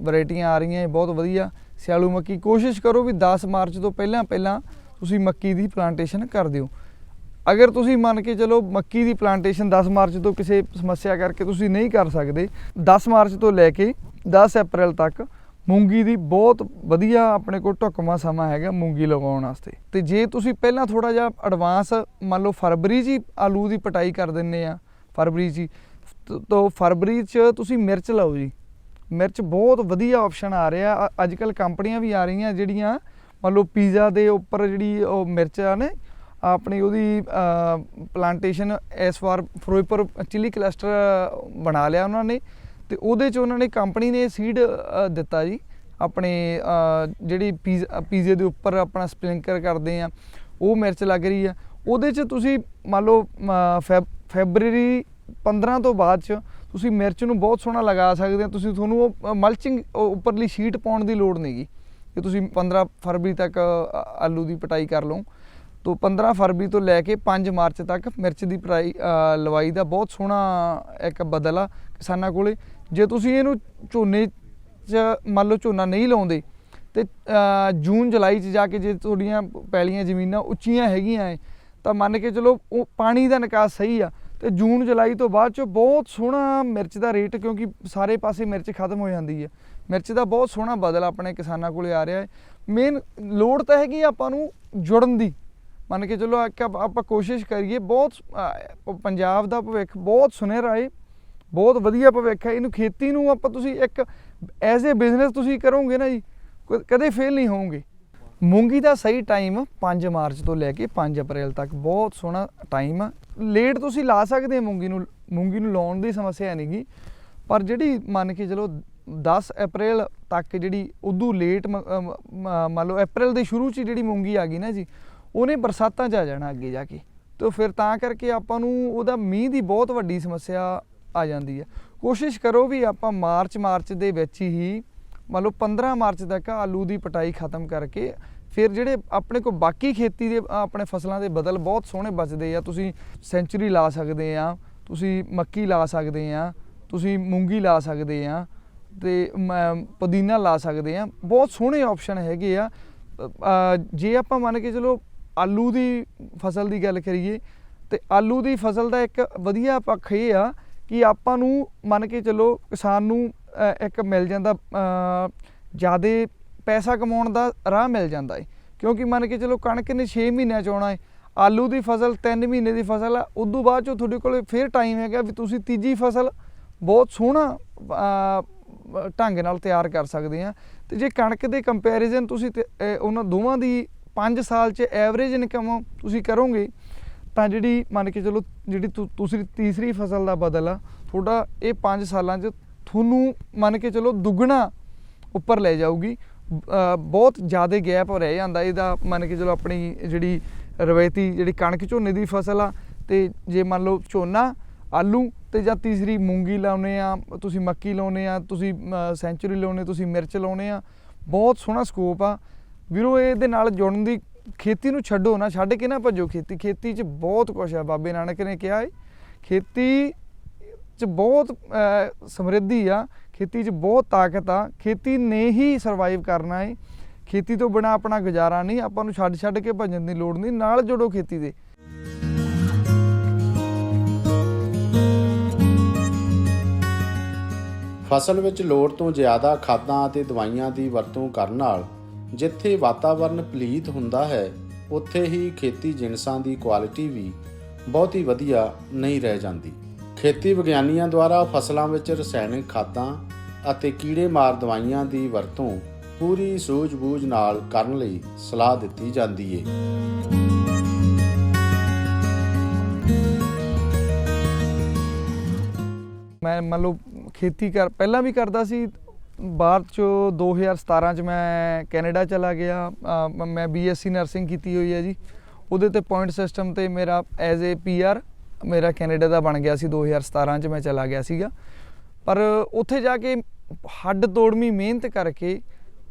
ਵੈਰਾਈਟੀਆਂ ਆ ਰਹੀਆਂ, ਇਹ ਬਹੁਤ ਵਧੀਆ। ਸਿਆਲੂ ਮੱਕੀ ਕੋਸ਼ਿਸ਼ ਕਰੋ ਵੀ 10 ਮਾਰਚ ਤੋਂ ਪਹਿਲਾਂ ਪਹਿਲਾਂ ਤੁਸੀਂ ਮੱਕੀ ਦੀ ਪਲਾਂਟੇਸ਼ਨ ਕਰ ਦਿਓ। ਅਗਰ ਤੁਸੀਂ ਮੰਨ ਕੇ ਚਲੋ ਮੱਕੀ ਦੀ ਪਲਾਂਟੇਸ਼ਨ 10 ਮਾਰਚ ਤੋਂ ਕਿਸੇ ਸਮੱਸਿਆ ਕਰਕੇ ਤੁਸੀਂ ਨਹੀਂ ਕਰ ਸਕਦੇ 10 ਮਾਰਚ ਤੋਂ ਲੈ ਕੇ 10 ਅਪ੍ਰੈਲ ਤੱਕ ਮੂੰਗੀ ਦੀ ਬਹੁਤ ਵਧੀਆ ਆਪਣੇ ਕੋਲ ਢੁਕਵਾਂ ਸਮਾਂ ਹੈਗਾ ਮੂੰਗੀ ਲਗਾਉਣ ਵਾਸਤੇ। ਤੇ ਜੇ ਤੁਸੀਂ ਪਹਿਲਾਂ ਥੋੜਾ ਜਿਹਾ ਐਡਵਾਂਸ ਮੰਨ ਲਓ ਫਰਵਰੀ 'ਚ ਹੀ ਆਲੂ ਦੀ ਪਟਾਈ ਕਰ ਦਿੰਨੇ ਆ ਫਰਵਰੀ 'ਚ ਹੀ, ਤ- ਤੋਂ ਫਰਵਰੀ 'ਚ ਤੁਸੀਂ ਮਿਰਚ ਲਾਓ ਜੀ। ਮਿਰਚ ਬਹੁਤ ਵਧੀਆ ਆਪਸ਼ਨ ਆ ਰਿਹਾ। ਅੱਜ ਕੱਲ ਕੰਪਨੀਆਂ ਵੀ ਆ ਰਹੀਆਂ ਜਿਹੜੀਆਂ ਮੰਨ ਲਓ ਪੀਜ਼ਾ ਦੇ ਉੱਪਰ ਜਿਹੜੀ ਉਹ ਮਿਰਚ ਆ ਨੇ ਆਪਣੀ ਉਹਦੀ ਪਲਾਂਟੇਸ਼ਨ ਐਸ ਵਾਰ ਫਿਰੋਜ਼ਪੁਰ ਚਿਲੀ ਕਲਸਟਰ ਬਣਾ ਲਿਆ ਉਹਨਾਂ ਨੇ ਤੇ ਉਹਦੇ ਚ ਉਹਨਾਂ ਨੇ ਕੰਪਨੀ ਨੇ ਸੀਡ ਦਿੱਤਾ ਜੀ। ਆਪਣੇ ਜਿਹੜੀ ਪੀਜ਼ਾ ਪੀਜ਼ੇ ਦੇ ਉੱਪਰ ਆਪਣਾ ਸਪ੍ਰਿੰਕਰ ਕਰਦੇ ਆ ਉਹ ਮਿਰਚ ਲੱਗ ਰਹੀ ਆ। ਉਹਦੇ ਚ ਤੁਸੀਂ ਮੰਨ ਲਓ ਅ, ਫੈਬ ਫੈਬਰਰੀ 15 ਤੋਂ ਬਾਅਦ ਚ ਤੁਸੀਂ ਮਿਰਚ ਨੂੰ ਬਹੁਤ ਸੋਹਣਾ ਲਗਾ ਸਕਦੇ ਆ ਤੁਸੀਂ ਤੁਹਾਨੂੰ ਉਹ ਮਲਚਿੰਗ ਉੱਪਰਲੀ ਸ਼ੀਟ ਪਾਉਣ ਦੀ ਲੋੜ ਨਹੀਂਗੀ ਕਿ ਤੁਸੀਂ 15 ਫਰਵਰੀ ਤੱਕ ਆਲੂ ਦੀ ਪਟਾਈ ਕਰ ਲਓ, ਤੋਂ 15 ਫਰਵਰੀ ਤੋਂ ਲੈ ਕੇ 5 ਮਾਰਚ ਤੱਕ ਮਿਰਚ ਦੀ ਪਟਾਈ ਲਵਾਈ ਦਾ ਬਹੁਤ ਸੋਹਣਾ ਇੱਕ ਬਦਲ ਆ ਕਿਸਾਨਾਂ ਕੋਲੇ। ਜੇ ਤੁਸੀਂ ਇਹਨੂੰ ਝੋਨੇ 'ਚ, ਮੰਨ ਲਓ ਝੋਨਾ ਨਹੀਂ ਲਾਉਂਦੇ, ਤੇ ਜੂਨ, ਜੁਲਾਈ 'ਚ ਜਾ ਕੇ ਜੇ ਤੁਹਾਡੀਆਂ ਪੈਲੀਆਂ ਜ਼ਮੀਨਾਂ ਉੱਚੀਆਂ ਹੈਗੀਆਂ ਐ, ਤਾਂ ਮੰਨ ਕੇ ਚਲੋ ਉਹ ਪਾਣੀ ਦਾ ਨਿਕਾਸ ਸਹੀ ਆ। ਤੇ ਜੂਨ, ਜੁਲਾਈ ਤੋਂ ਬਾਅਦ 'ਚ ਬਹੁਤ ਸੋਹਣਾ ਮਿਰਚ ਦਾ ਰੇਟ, ਕਿਉਂਕਿ ਸਾਰੇ ਪਾਸੇ ਮਿਰਚ ਖਤਮ ਹੋ ਜਾਂਦੀ ਹੈ। ਮਿਰਚ ਦਾ ਬਹੁਤ ਸੋਹਣਾ ਬਦਲ ਆਪਣੇ ਕਿਸਾਨਾਂ ਕੋਲੇ ਆ ਰਿਹਾ ਹੈ। ਮੇਨ ਲੋੜ ਤਾਂ ਹੈਗੀ ਆਪਾਂ ਨੂੰ ਜੁੜਨ ਦੀ। ਮੰਨ ਕੇ ਚਲੋ ਆਪਾਂ ਕੋਸ਼ਿਸ਼ ਕਰੀਏ, ਬਹੁਤ ਪੰਜਾਬ ਦਾ ਭਵਿੱਖ ਬਹੁਤ ਸੁਨਹਿਰਾ ਹੈ। ਬਹੁਤ ਵਧੀਆ ਭਵਿੱਖ ਹੈ। ਇਹਨੂੰ ਖੇਤੀ ਨੂੰ ਆਪਾਂ ਤੁਸੀਂ ਇੱਕ ਐਜ਼ ਅ ਬਿਜ਼ਨਸ ਤੁਸੀਂ ਕਰੋਗੇ ਨਾ ਜੀ ਕ- ਕਦੇ ਫੇਲ ਨਹੀਂ ਹੋਵੋਗੇ। ਮੂੰਗੀ ਦਾ ਸਹੀ ਟਾਈਮ 5 ਮਾਰਚ ਤੋਂ ਲੈ ਕੇ 5 ਅਪ੍ਰੈਲ ਤੱਕ ਬਹੁਤ ਸੋਹਣਾ ਟਾਈਮ ਆ। ਲੇਟ ਤੁਸੀਂ ਲਾ ਸਕਦੇ ਆ ਮੂੰਗੀ ਨੂੰ ਮੂੰਗੀ ਨੂੰ ਲਾਉਣ ਦੀ ਸਮੱਸਿਆ ਨਹੀਂਗੀ ਪਰ ਜਿਹੜੀ ਮੰਨ ਕੇ ਚਲੋ 10 ਅਪ੍ਰੈਲ ਤੱਕ ਜਿਹੜੀ ਉਦੋਂ ਲੇਟ ਮ- ਅਮ, ਮੰਨ ਲਓ ਅਪ੍ਰੈਲ ਦੇ ਸ਼ੁਰੂ 'ਚ ਜਿਹੜੀ ਮੂੰਗੀ ਆ ਗਈ ਨਾ ਜੀ ਉਹਨੇ ਬਰਸਾਤਾਂ 'ਚ ਆ ਜਾਣਾ ਅੱਗੇ ਜਾ ਕੇ। ਤੇ ਫਿਰ ਤਾਂ ਕਰਕੇ ਆਪਾਂ ਨੂੰ ਉਹਦਾ ਮੀਂਹ ਦੀ ਬਹੁਤ ਵੱਡੀ ਸਮੱਸਿਆ ਆ ਜਾਂਦੀ ਹੈ। ਕੋਸ਼ਿਸ਼ ਕਰੋ ਵੀ ਆਪਾਂ ਮਾਰਚ ਮਾਰਚ ਦੇ ਵਿੱਚ ਹੀ ਮੰਨ ਲਓ 15 ਮਾਰਚ ਤੱਕ ਆਲੂ ਦੀ ਪਟਾਈ ਖਤਮ ਕਰਕੇ ਫਿਰ ਜਿਹੜੇ ਆਪਣੇ ਕੋਲ ਬਾਕੀ ਖੇਤੀ ਦੇ ਆਪਣੇ ਫਸਲਾਂ ਦੇ ਬਦਲ ਬਹੁਤ ਸੋਹਣੇ ਬਚਦੇ ਆ। ਤੁਸੀਂ ਸੈਂਚਰੀ ਲਾ ਸਕਦੇ ਆ, ਤੁਸੀਂ ਮੱਕੀ ਲਾ ਸਕਦੇ ਆ, ਤੁਸੀਂ ਮੂੰਗੀ ਲਾ ਸਕਦੇ ਆ ਤੇ ਮ- ਪੁਦੀਨਾ ਲਾ ਸਕਦੇ ਆ। ਬਹੁਤ ਸੋਹਣੇ ਆਪਸ਼ਨ ਹੈਗੇ ਆ। ਜੇ ਆਪਾਂ ਮੰਨ ਕੇ ਚਲੋ ਆਲੂ ਦੀ ਫਸਲ ਦੀ ਗੱਲ ਕਰੀਏ, ਤੇ ਆਲੂ ਦੀ ਫਸਲ ਦਾ ਇੱਕ ਵਧੀਆ ਪੱਖ ਇਹ ਆ ਕਿ ਆਪਾਂ ਨੂੰ ਮੰਨ ਕੇ ਚਲੋ ਕਿਸਾਨ ਨੂੰ ਇੱਕ ਮਿਲ ਜਾਂਦਾ ਜ਼ਿਆਦਾ ਪੈਸਾ ਕਮਾਉਣ ਦਾ ਰਾਹ ਮਿਲ ਜਾਂਦਾ ਹੈ ਕਿਉਂਕਿ ਮੰਨ ਕੇ ਚਲੋ ਕਣਕ ਨੇ 6 ਮਹੀਨਿਆਂ ਚ ਆਉਣਾ ਹੈ ਆਲੂ ਦੀ ਫਸਲ 3 ਮਹੀਨੇ ਦੀ ਫਸਲ ਆ ਉਦੋਂ ਬਾਅਦ ਚੋਂ ਤੁਹਾਡੇ ਕੋਲ ਫਿਰ ਟਾਈਮ ਹੈਗਾ ਵੀ ਤੁਸੀਂ ਤੀਜੀ ਫਸਲ ਬਹੁਤ ਸੋਹਣਾ ਢੰਗ ਨਾਲ ਤਿਆਰ ਕਰ ਸਕਦੇ ਆ। ਤੇ ਜੇ ਕਣਕ ਦੇ ਕੰਪੈਰੀਜ਼ਨ ਤੁਸੀਂ ਤੇ, ਉਹਨਾਂ ਦੋਵਾਂ ਦੀ 5 ਸਾਲ ਚ ਐਵਰੇਜ ਇਨਕਮ ਤੁਸੀਂ ਕਰੋਗੇ ਤਾਂ ਜਿਹੜੀ ਮੰਨ ਕੇ ਚਲੋ ਜਿਹੜੀ ਤੁਸੀਂ ਤੀਸਰੀ ਫਸਲ ਦਾ ਬਦਲ ਆ ਤੁਹਾਡਾ ਇਹ 5 ਸਾਲਾਂ ਚ ਤੁਹਾਨੂੰ ਮੰਨ ਕੇ ਚਲੋ ਦੁੱਗਣਾ ਉੱਪਰ ਲੈ ਜਾਊਗੀ। ਬਹੁਤ ਜ਼ਿਆਦਾ ਗੈਪ ਰਹਿ ਜਾਂਦਾ ਇਹਦਾ। ਮੰਨ ਕੇ ਚਲੋ ਆਪਣੀ ਜਿਹੜੀ ਰਵਾਇਤੀ ਜਿਹੜੀ ਕਣਕ ਝੋਨੇ ਦੀ ਫਸਲ ਆ, ਤੇ ਜੇ ਮੰਨ ਲਓ ਝੋਨਾ, ਆਲੂ ਤੇ ਜਾਂ ਤੀਸਰੀ ਮੂੰਗੀ ਲਾਉਨੇ ਆ, ਤੁਸੀਂ ਮੱਕੀ ਲਾਉਨੇ ਆ, ਤੁਸੀਂ ਸੈਂਚਰੀ ਲਾਉਨੇ, ਤੁਸੀਂ ਮਿਰਚ ਲਾਉਨੇ ਆ, ਬਹੁਤ ਸੋਹਣਾ ਸਕੋਪ ਆ। ਵੀਰੋ, ਇਹਦੇ ਨਾਲ ਜੁੜਨ ਦੀ ਖੇਤੀ ਨੂੰ ਛੱਡੋ ਨਾ, ਛੱਡ ਕੇ ਨਾ ਭੱਜੋ ਖੇਤੀ। ਖੇਤੀ 'ਚ ਬਹੁਤ ਕੁਝ ਆ, ਬਾਬੇ ਨਾਨਕ ਨੇ ਕਿਹਾ ਹੈ ਖੇਤੀ 'ਚ ਬਹੁਤ ਸਮਰਿੱਧੀ ਆ। ਖੇਤੀ 'ਚ ਬਹੁਤ ਤਾਕਤ ਆ, ਖੇਤੀ ਨੇ ਹੀ ਸਰਵਾਈਵ ਕਰਨਾ ਹੈ ਖੇਤੀ ਤੋਂ ਬਿਨਾ ਆਪਣਾ ਗੁਜ਼ਾਰਾ ਨਹੀਂ, ਆਪਾਂ ਨੂੰ ਛੱਡ ਛੱਡ ਕੇ ਭੱਜਣ ਦੀ ਲੋੜ ਨਹੀਂ, ਨਾਲ ਜੁੜੋ ਖੇਤੀ ਦੇ। ਫਸਲ ਵਿੱਚ ਲੋੜ ਤੋਂ ਜ਼ਿਆਦਾ ਖਾਦਾਂ ਅਤੇ ਦਵਾਈਆਂ ਦੀ ਵਰਤੋਂ ਕਰਨ ਨਾਲ ਜਿੱਥੇ ਵਾਤਾਵਰਣ ਪਲੀਤ ਹੁੰਦਾ ਹੈ, ਉੱਥੇ ਹੀ ਖੇਤੀ ਜਿਨਸਾਂ ਦੀ ਕੁਆਲਿਟੀ ਵੀ ਬਹੁਤੀ ਵਧੀਆ ਨਹੀਂ ਰਹਿ ਜਾਂਦੀ। ਖੇਤੀ ਵਿਗਿਆਨੀਆਂ ਦੁਆਰਾ ਫਸਲਾਂ ਵਿੱਚ ਰਸਾਇਣਿਕ ਖਾਦਾਂ ਅਤੇ ਕੀੜੇ ਮਾਰ ਦਵਾਈਆਂ ਦੀ ਵਰਤੋਂ ਪੂਰੀ ਸੂਝ-ਬੂਝ ਨਾਲ ਕਰਨ ਲਈ ਸਲਾਹ ਦਿੱਤੀ ਜਾਂਦੀ ਹੈ ਮੈਂ ਮੰਨ ਲਓ ਖੇਤੀ ਕਰ ਪਹਿਲਾਂ ਵੀ ਕਰਦਾ ਸੀ ਬਾਅਦ ਚੋਂ 2017 ਚ ਮੈਂ ਕੈਨੇਡਾ ਚਲਾ ਗਿਆ ਅ, ਮ- ਮੈਂ ਬੀਐਸਸੀ ਨਰਸਿੰਗ ਕੀਤੀ ਹੋਈ ਹੈ ਜੀ। ਉਹਦੇ ਤੇ ਪੁਆਇੰਟ ਸਿਸਟਮ ਤੇ ਮੇਰਾ ਐਜ਼ ਏ ਪੀਆਰ ਮੇਰਾ ਕੈਨੇਡਾ ਦਾ ਬਣ ਗਿਆ ਸੀ 2017 ਚ ਮੈਂ ਚਲਾ ਗਿਆ ਸੀਗਾ। ਪਰ ਉੱਥੇ ਜਾ ਕੇ ਹੱਡ ਤੋੜਮੀ ਮਿਹਨਤ ਕਰਕੇ,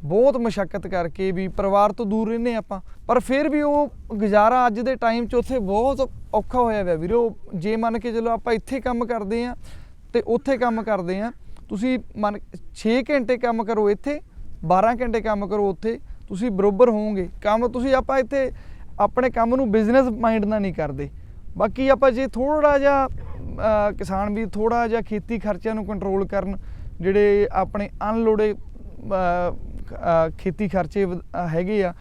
ਬਹੁਤ ਮਸ਼ੱਕਤ ਕਰਕੇ ਵੀ ਪਰਿਵਾਰ ਤੋਂ ਦੂਰ ਰਹਿੰਦੇ ਆਪਾਂ। ਪਰ ਫਿਰ ਵੀ ਉਹ ਗੁਜ਼ਾਰਾ ਅੱਜ ਦੇ ਟਾਈਮ 'ਚ ਉੱਥੇ ਬਹੁਤ ਔਖਾ ਹੋਇਆ ਹੋਇਆ ਵੀਰੋ। ਜੇ ਮੰਨ ਕੇ ਚਲੋ ਆਪਾਂ ਇੱਥੇ ਕੰਮ ਕਰਦੇ ਆ ਤੇ ਉੱਥੇ ਕੰਮ ਕਰਦੇ ਆ ਤੁਸੀਂ ਮੰਨ 6 ਘੰਟੇ ਕੰਮ ਕਰੋ ਇੱਥੇ 12 ਘੰਟੇ ਕੰਮ ਕਰੋ ਉੱਥੇ, ਤੁਸੀਂ ਬਰੋਬਰ ਹੋਵੋਗੇ। ਕੰਮ ਤੁਸੀਂ ਆਪਾਂ ਇੱਥੇ ਆਪਣੇ ਕੰਮ ਨੂੰ ਬਿਜ਼ਨਸ ਮਾਈਂਡ ਨਾਲ ਨਹੀਂ ਕਰਦੇ। ਬਾਕੀ ਆਪਾਂ ਜੇ ਥੋੜਾ ਜਿਹਾ ਕਿਸਾਨ ਵੀ ਥੋੜਾ ਜਿਹਾ ਖੇਤੀ ਖਰਚਿਆਂ ਨੂੰ ਕੰਟਰੋਲ ਕਰਨ, ਜਿਹੜੇ ਆਪਣੇ ਅਨਲੋਡੇ ਖੇਤੀ ਖਰਚੇ ਵਧ- ਹੈਗੇ ਆ,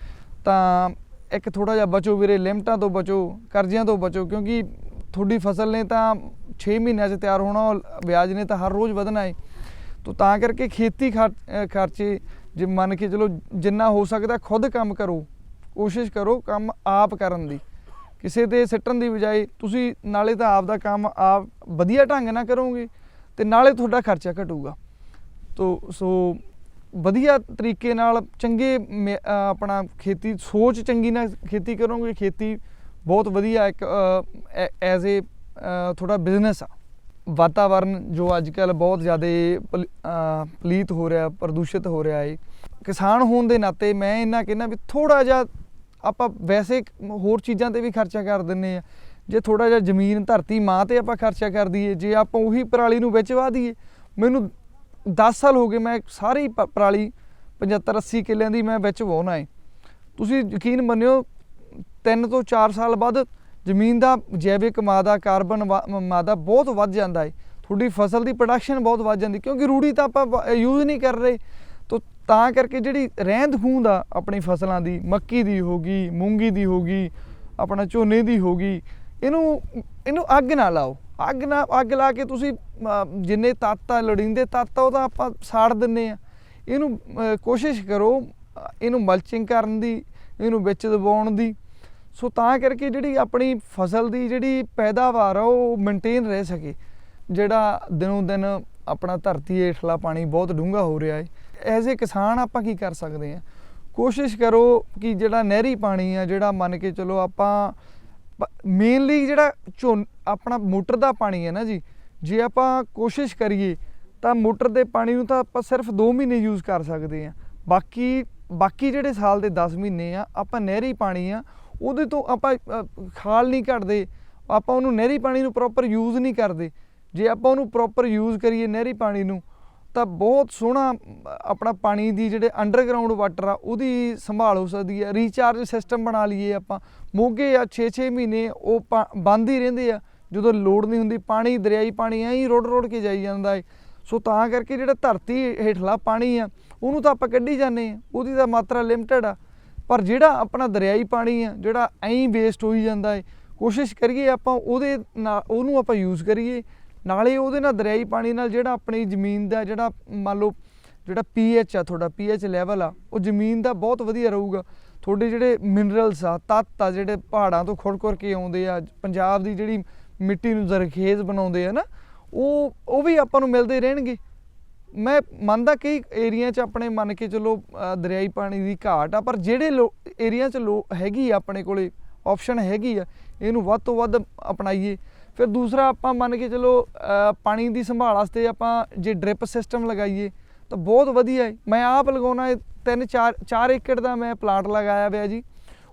ਤਾਂ ਇੱਕ ਥੋੜਾ ਜਿਹਾ ਬਚੋ ਵੀਰੇ, ਲਿਮਟਾਂ ਤੋਂ ਬਚੋ, ਕਰਜ਼ਿਆਂ ਤੋਂ ਬਚੋ, ਕਿਉਂਕਿ ਤੁਹਾਡੀ ਫਸਲ ਨੇ ਤਾਂ 6 ਮਹੀਨਿਆਂ 'ਚ ਤਿਆਰ ਹੋਣਾ ਔਰ ਵਿਆਜ ਨੇ ਤਾਂ ਹਰ ਰੋਜ਼ ਵਧਣਾ ਹੈ ਤੋ ਤਾਂ ਕਰਕੇ ਖੇਤੀ ਖਰ- ਖਰਚੇ, ਜੇ ਮੰਨ ਕੇ ਚਲੋ ਜਿੰਨਾ ਹੋ ਸਕਦਾ ਖੁਦ ਕੰਮ ਕਰੋ, ਕੋਸ਼ਿਸ਼ ਕਰੋ ਕੰਮ ਆਪ ਕਰਨ ਦੀ। ਕਿਸੇ ਤੇ ਸਿੱਟਣ ਦੀ ਬਜਾਏ ਤੁਸੀਂ ਨਾਲੇ ਤਾਂ ਆਪ ਦਾ ਕੰਮ ਆਪ ਵਧੀਆ ਢੰਗ ਨਾਲ ਕਰੋਗੇ ਤੇ ਨਾਲੇ ਤੁਹਾਡਾ ਖਰਚਾ ਘਟੂਗਾ। ਤੋ, ਸੋ ਵਧੀਆ ਤਰੀਕੇ ਨਾਲ ਚੰਗੇ ਮੇ- ਆਪਣਾ ਖੇਤੀ, ਸੋਚ ਚੰਗੀ ਨਾਲ ਖੇਤੀ ਕਰੋਗੇ, ਖੇਤੀ ਬਹੁਤ ਵਧੀਆ ਇੱਕ ਐਜ਼ ਏ ਥੋੜਾ ਬਿਜ਼ਨਸ ਆ। ਵਾਤਾਵਰਨ ਜੋ ਅੱਜ ਕੱਲ ਬਹੁਤ ਜ਼ਿਆਦਾ ਪਲੀਤ ਹੋ ਰਿਹਾ, ਪ੍ਰਦੂਸ਼ਿਤ ਹੋ ਰਿਹਾ ਹੈ ਕਿਸਾਨ ਹੋਣ ਦੇ ਨਾਤੇ ਮੈਂ ਇਹਨਾਂ ਕਹਿੰਦਾ ਵੀ ਥੋੜਾ ਜਿਹਾ ਆਪਾਂ ਵੈਸੇ ਹੋਰ ਚੀਜ਼ਾਂ ਤੇ ਵੀ ਖਰਚਾ ਕਰ ਦਿੰਨੇ ਆ। ਜੇ ਥੋੜਾ ਜਿਹਾ ਜ਼ਮੀਨ ਧਰਤੀ ਮਾਂ ਤੇ ਆਪਾਂ ਖਰਚਾ ਕਰ ਦਈਏ, ਜੇ ਆਪਾਂ ਉਹੀ ਪਰਾਲੀ ਨੂੰ ਵਿੱਚ ਵਾ ਦਈਏ, ਮੈਨੂੰ 10 ਸਾਲ ਹੋ ਗਏ ਮੈਂ ਸਾਰੀ ਪ- ਪਰਾਲੀ 75 80 ਕਿੱਲਿਆਂ ਦੀ ਮੈਂ ਵਿੱਚ ਵਾਹੁਣਾ ਹੈ ਤੁਸੀਂ ਯਕੀਨ ਮੰਨਿਓ 3 ਤੋਂ 4 ਸਾਲ ਬਾਅਦ ਜ਼ਮੀਨ ਦਾ ਜੈਵਿਕ ਮਾਦਾ, ਕਾਰਬਨ ਵਾ- ਮਾਦਾ ਬਹੁਤ ਵੱਧ ਜਾਂਦਾ ਹੈ ਤੁਹਾਡੀ ਫਸਲ ਦੀ ਪ੍ਰੋਡਕਸ਼ਨ ਬਹੁਤ ਵੱਧ ਜਾਂਦੀ, ਕਿਉਂਕਿ ਰੂੜੀ ਤਾਂ ਆਪਾਂ ਯੂਜ਼ ਨਹੀਂ ਕਰ ਰਹੇ। ਤਾਂ ਕਰਕੇ ਜਿਹੜੀ ਰਹਿੰਦ ਖੂੰਦ ਆ ਆਪਣੀ ਫਸਲਾਂ ਦੀ, ਮੱਕੀ ਦੀ ਹੋ ਗਈ, ਮੂੰਗੀ ਦੀ ਹੋ ਗਈ, ਆਪਣਾ ਝੋਨੇ ਦੀ ਹੋ ਗਈ, ਇਹਨੂੰ ਇਹਨੂੰ ਅੱਗ ਨਾ ਲਾਓ। ਅੱਗ ਨਾ, ਅੱਗ ਲਾ ਕੇ ਤੁਸੀਂ ਜਿੰਨੇ ਤੱਤ ਆ, ਲੋੜੀਂਦੇ ਤੱਤ ਆ, ਉਹ ਤਾਂ ਆਪਾਂ ਸਾੜ ਦਿੰਨੇ ਆ। ਇਹਨੂੰ ਕੋਸ਼ਿਸ਼ ਕਰੋ ਇਹਨੂੰ ਮਲਚਿੰਗ ਕਰਨ ਦੀ, ਇਹਨੂੰ ਵਿੱਚ ਦਬਾਉਣ ਦੀ। ਸੋ ਤਾਂ ਕਰਕੇ ਜਿਹੜੀ ਆਪਣੀ ਫਸਲ ਦੀ ਜਿਹੜੀ ਪੈਦਾਵਾਰ ਆ, ਉਹ ਮੇਨਟੇਨ ਰਹਿ ਸਕੇ। ਜਿਹੜਾ ਦਿਨੋਂ ਦਿਨ ਆਪਣਾ ਧਰਤੀ ਹੇਠਲਾ ਪਾਣੀ ਬਹੁਤ ਡੂੰਘਾ ਹੋ ਰਿਹਾ ਹੈ ਐਜ਼ ਏ ਕਿਸਾਨ ਆਪਾਂ ਕੀ ਕਰ ਸਕਦੇ ਆ ਕੋਸ਼ਿਸ਼ ਕਰੋ ਕਿ ਜਿਹੜਾ ਨਹਿਰੀ ਪਾਣੀ ਆ, ਜਿਹੜਾ ਮੰਨ ਕੇ ਚਲੋ ਆਪਾਂ ਮੇਨਲੀ ਜਿਹੜਾ ਝੋਨ, ਆਪਣਾ ਮੋਟਰ ਦਾ ਪਾਣੀ ਹੈ ਨਾ ਜੀ, ਜੇ ਆਪਾਂ ਕੋਸ਼ਿਸ਼ ਕਰੀਏ, ਤਾਂ ਮੋਟਰ ਦੇ ਪਾਣੀ ਨੂੰ ਤਾਂ ਆਪਾਂ ਸਿਰਫ 2 ਮਹੀਨੇ ਯੂਜ਼ ਕਰ ਸਕਦੇ ਆ ਬਾਕੀ ਬਾਕੀ ਜਿਹੜੇ ਸਾਲ ਦੇ 10 ਮਹੀਨੇ ਆ, ਆਪਾਂ ਨਹਿਰੀ ਪਾਣੀ ਆ, ਉਹਦੇ ਤੋਂ ਆਪਾਂ ਖਾਲ ਨਹੀਂ ਕੱਢਦੇ, ਆਪਾਂ ਉਹਨੂੰ ਨਹਿਰੀ ਪਾਣੀ ਨੂੰ ਪ੍ਰੋਪਰ ਯੂਜ਼ ਨਹੀਂ ਕਰਦੇ। ਜੇ ਆਪਾਂ ਉਹਨੂੰ ਪ੍ਰੋਪਰ ਯੂਜ਼ ਕਰੀਏ ਨਹਿਰੀ ਪਾਣੀ ਨੂੰ ਤਾਂ ਬਹੁਤ ਸੋਹਣਾ, ਆਪਣਾ ਪਾਣੀ ਦੀ ਜਿਹੜੇ ਅੰਡਰਗਰਾਉਂਡ ਵਾਟਰ ਆ, ਉਹਦੀ ਸੰਭਾਲ ਹੋ ਸਕਦੀ ਹੈ। ਰੀਚਾਰਜ ਸਿਸਟਮ ਬਣਾ ਲਈਏ ਆਪਾਂ। ਮੋਗੇ ਆ 6-6 ਮਹੀਨੇ ਉਹ ਪਾ- ਬੰਦ ਹੀ ਰਹਿੰਦੇ ਆ। ਜਦੋਂ ਲੋੜ ਨਹੀਂ ਹੁੰਦੀ, ਪਾਣੀ, ਦਰਿਆਈ ਪਾਣੀ ਐਂ ਹੀ ਰੋੜ ਰੋੜ ਕੇ ਜਾਈ ਜਾਂਦਾ ਹੈ ਸੋ ਤਾਂ ਕਰਕੇ ਜਿਹੜਾ ਧਰਤੀ ਹੇਠਲਾ ਪਾਣੀ ਆ, ਉਹਨੂੰ ਤਾਂ ਆਪਾਂ ਕੱਢੀ ਜਾਂਦੇ ਆ। ਉਹਦੀ ਤਾਂ ਮਾਤਰਾ ਲਿਮਟਿਡ ਆ। ਪਰ ਜਿਹੜਾ ਆਪਣਾ ਦਰਿਆਈ ਪਾਣੀ ਆ, ਜਿਹੜਾ ਐਂ ਵੇਸਟ ਹੋਈ ਜਾਂਦਾ ਏ, ਕੋਸ਼ਿਸ਼ ਕਰੀਏ ਆਪਾਂ ਉਹਦੇ ਨਾਲ, ਉਹਨੂੰ ਆਪਾਂ ਯੂਜ਼ ਕਰੀਏ। ਨਾਲੇ ਉਹਦੇ ਨਾਲ ਦਰਿਆਈ ਪਾਣੀ ਨਾਲ ਜਿਹੜਾ ਆਪਣੀ ਜ਼ਮੀਨ ਦਾ ਜਿਹੜਾ ਮੰਨ ਲਓ ਜਿਹੜਾ ਪੀਐਚ ਆ ਤੁਹਾਡਾ ਪੀਐਚ ਲੈਵਲ ਆ, ਉਹ ਜ਼ਮੀਨ ਦਾ ਬਹੁਤ ਵਧੀਆ ਰਹੂਗਾ। ਤੁਹਾਡੇ ਜਿਹੜੇ ਮਿਨਰਲਸ ਆ, ਤੱਤ ਆ, ਜਿਹੜੇ ਪਹਾੜਾਂ ਤੋਂ ਖੁਰਖੁਰ ਕੇ ਆਉਂਦੇ ਆ, ਪੰਜਾਬ ਦੀ ਜਿਹੜੀ ਮਿੱਟੀ ਨੂੰ ਜ਼ਰਖੇਜ਼ ਬਣਾਉਂਦੇ ਆ ਨਾ, ਉਹ ਉਹ ਵੀ ਆਪਾਂ ਨੂੰ ਮਿਲਦੇ ਰਹਿਣਗੇ। ਮੈਂ ਮੰਨਦਾ ਕਈ ਏਰੀਆ 'ਚ ਆਪਣੇ ਮੰਨ ਕੇ ਚਲੋ ਦਰਿਆਈ ਪਾਣੀ ਦੀ ਘਾਟ ਆ, ਪਰ ਜਿਹੜੇ ਏਰੀਆ 'ਚ ਲੋ, ਹੈਗੀ ਆ ਆਪਣੇ ਕੋਲੇ ਆਪਸ਼ਨ ਹੈਗੀ ਆ, ਇਹਨੂੰ ਵੱਧ ਤੋਂ ਵੱਧ ਅਪਣਾਈਏ। ਫਿਰ ਦੂਸਰਾ ਆਪਾਂ ਮੰਨ ਕੇ ਚਲੋ ਪਾਣੀ ਦੀ ਸੰਭਾਲ ਵਾਸਤੇ ਆਪਾਂ ਜੇ ਡ੍ਰਿਪ ਸਿਸਟਮ ਲਗਾਈਏ, ਤਾਂ ਬਹੁਤ ਵਧੀਆ ਹੈ। ਮੈਂ ਆਪ ਲਗਾਉਣਾ 3 4 4 ਏਕੜ ਦਾ ਮੈਂ ਪਲਾਂਟ ਲਗਾਇਆ ਹੋਇਆ ਜੀ।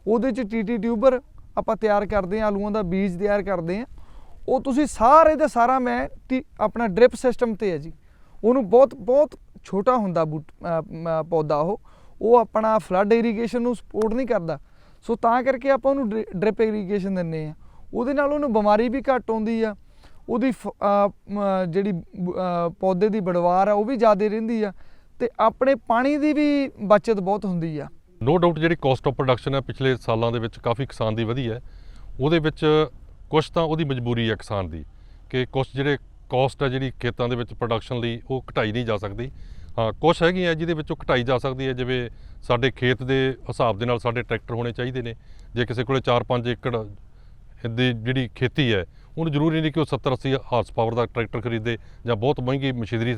ਉਹਦੇ 'ਚ ਟੀਟੀ ਟਿਊਬਰ ਆਪਾਂ ਤਿਆਰ ਕਰਦੇ ਹਾਂ, ਆਲੂਆਂ ਦਾ ਬੀਜ ਤਿਆਰ ਕਰਦੇ ਹਾਂ। ਉਹ ਤੁਸੀਂ ਸਾਰੇ ਦਾ ਸਾਰਾ ਮੈਂ ਟੀ- ਆਪਣਾ ਡ੍ਰਿਪ ਸਿਸਟਮ ਤੇ ਹੈ ਜੀ। ਉਹਨੂੰ ਬਹੁਤ ਬਹੁਤ ਛੋਟਾ ਹੁੰਦਾ ਬੂਟ ਪੌਦਾ ਉਹ। ਉਹ ਆਪਣਾ ਫਲੱਡ ਇਰੀਗੇਸ਼ਨ ਨੂੰ ਸਪੋਰਟ ਨਹੀਂ ਕਰਦਾ। ਸੋ ਤਾਂ ਕਰਕੇ ਆਪਾਂ ਉਹਨੂੰ ਡ੍ਰਿਪ ਇਰੀਗੇਸ਼ਨ ਦਿੰਨੇ ਆ ਉਹਦੇ ਨਾਲ ਉਹਨੂੰ ਬਿਮਾਰੀ ਵੀ ਘੱਟ ਆਉਂਦੀ ਆ, ਉਹਦੀ ਫ- ਜਿਹੜੀ ਪੌਦੇ ਦੀ ਬੜਵਾਰ ਆ, ਉਹ ਵੀ ਜ਼ਿਆਦਾ ਰਹਿੰਦੀ ਆ ਤੇ ਆਪਣੇ ਪਾਣੀ ਦੀ ਵੀ ਬਚਤ ਬਹੁਤ ਹੁੰਦੀ ਆ। ਨੋ ਡਾਊਟ ਜਿਹੜੀ ਕਾਸਟ ਆਫ ਪ੍ਰੋਡਕਸ਼ਨ ਹੈ ਪਿਛਲੇ ਸਾਲਾਂ ਦੇ ਵਿੱਚ ਕਾਫੀ ਕਿਸਾਨ ਦੀ ਵਧੀ ਹੈ। ਉਹਦੇ ਵਿੱਚ ਕੁਝ ਤਾਂ ਉਹਦੀ ਮਜਬੂਰੀ ਹੈ ਕਿਸਾਨ ਦੀ ਕਿ ਕੁਝ ਜਿਹੜੇ ਕਾਸਟ ਹੈ ਜਿਹੜੀ ਖੇਤਾਂ ਦੇ ਵਿੱਚ ਪ੍ਰੋਡਕਸ਼ਨ ਲਈ ਉਹ ਘਟਾਈ ਨਹੀਂ ਜਾ ਸਕਦੀ। ਹਾਂ ਕੁਝ ਹੈਗੀ ਹੈ ਜਿਹਦੇ ਵਿੱਚ ਉਹ ਘਟਾਈ ਜਾ ਸਕਦੀ ਹੈ, ਜਿਵੇਂ ਸਾਡੇ ਖੇਤ ਦੇ ਹਿਸਾਬ ਦੇ ਨਾਲ ਸਾਡੇ ਟਰੈਕਟਰ ਹੋਣੇ ਚਾਹੀਦੇ ਨੇ। ਜੇ ਕਿਸੇ ਕੋਲੇ 4-5 ਏਕੜ ਦੀ ਜਿਹੜੀ ਖੇਤੀ ਹੈ, ਉਹਨੂੰ ਜ਼ਰੂਰੀ ਨਹੀਂ ਕਿ ਉਹ 70-80 ਹਾਰਸ ਪਾਵਰ ਦਾ ਟਰੈਕਟਰ ਖਰੀਦੇ ਜਾਂ ਬਹੁਤ ਮਹਿੰਗੀ ਮਸ਼ੀਨਰੀ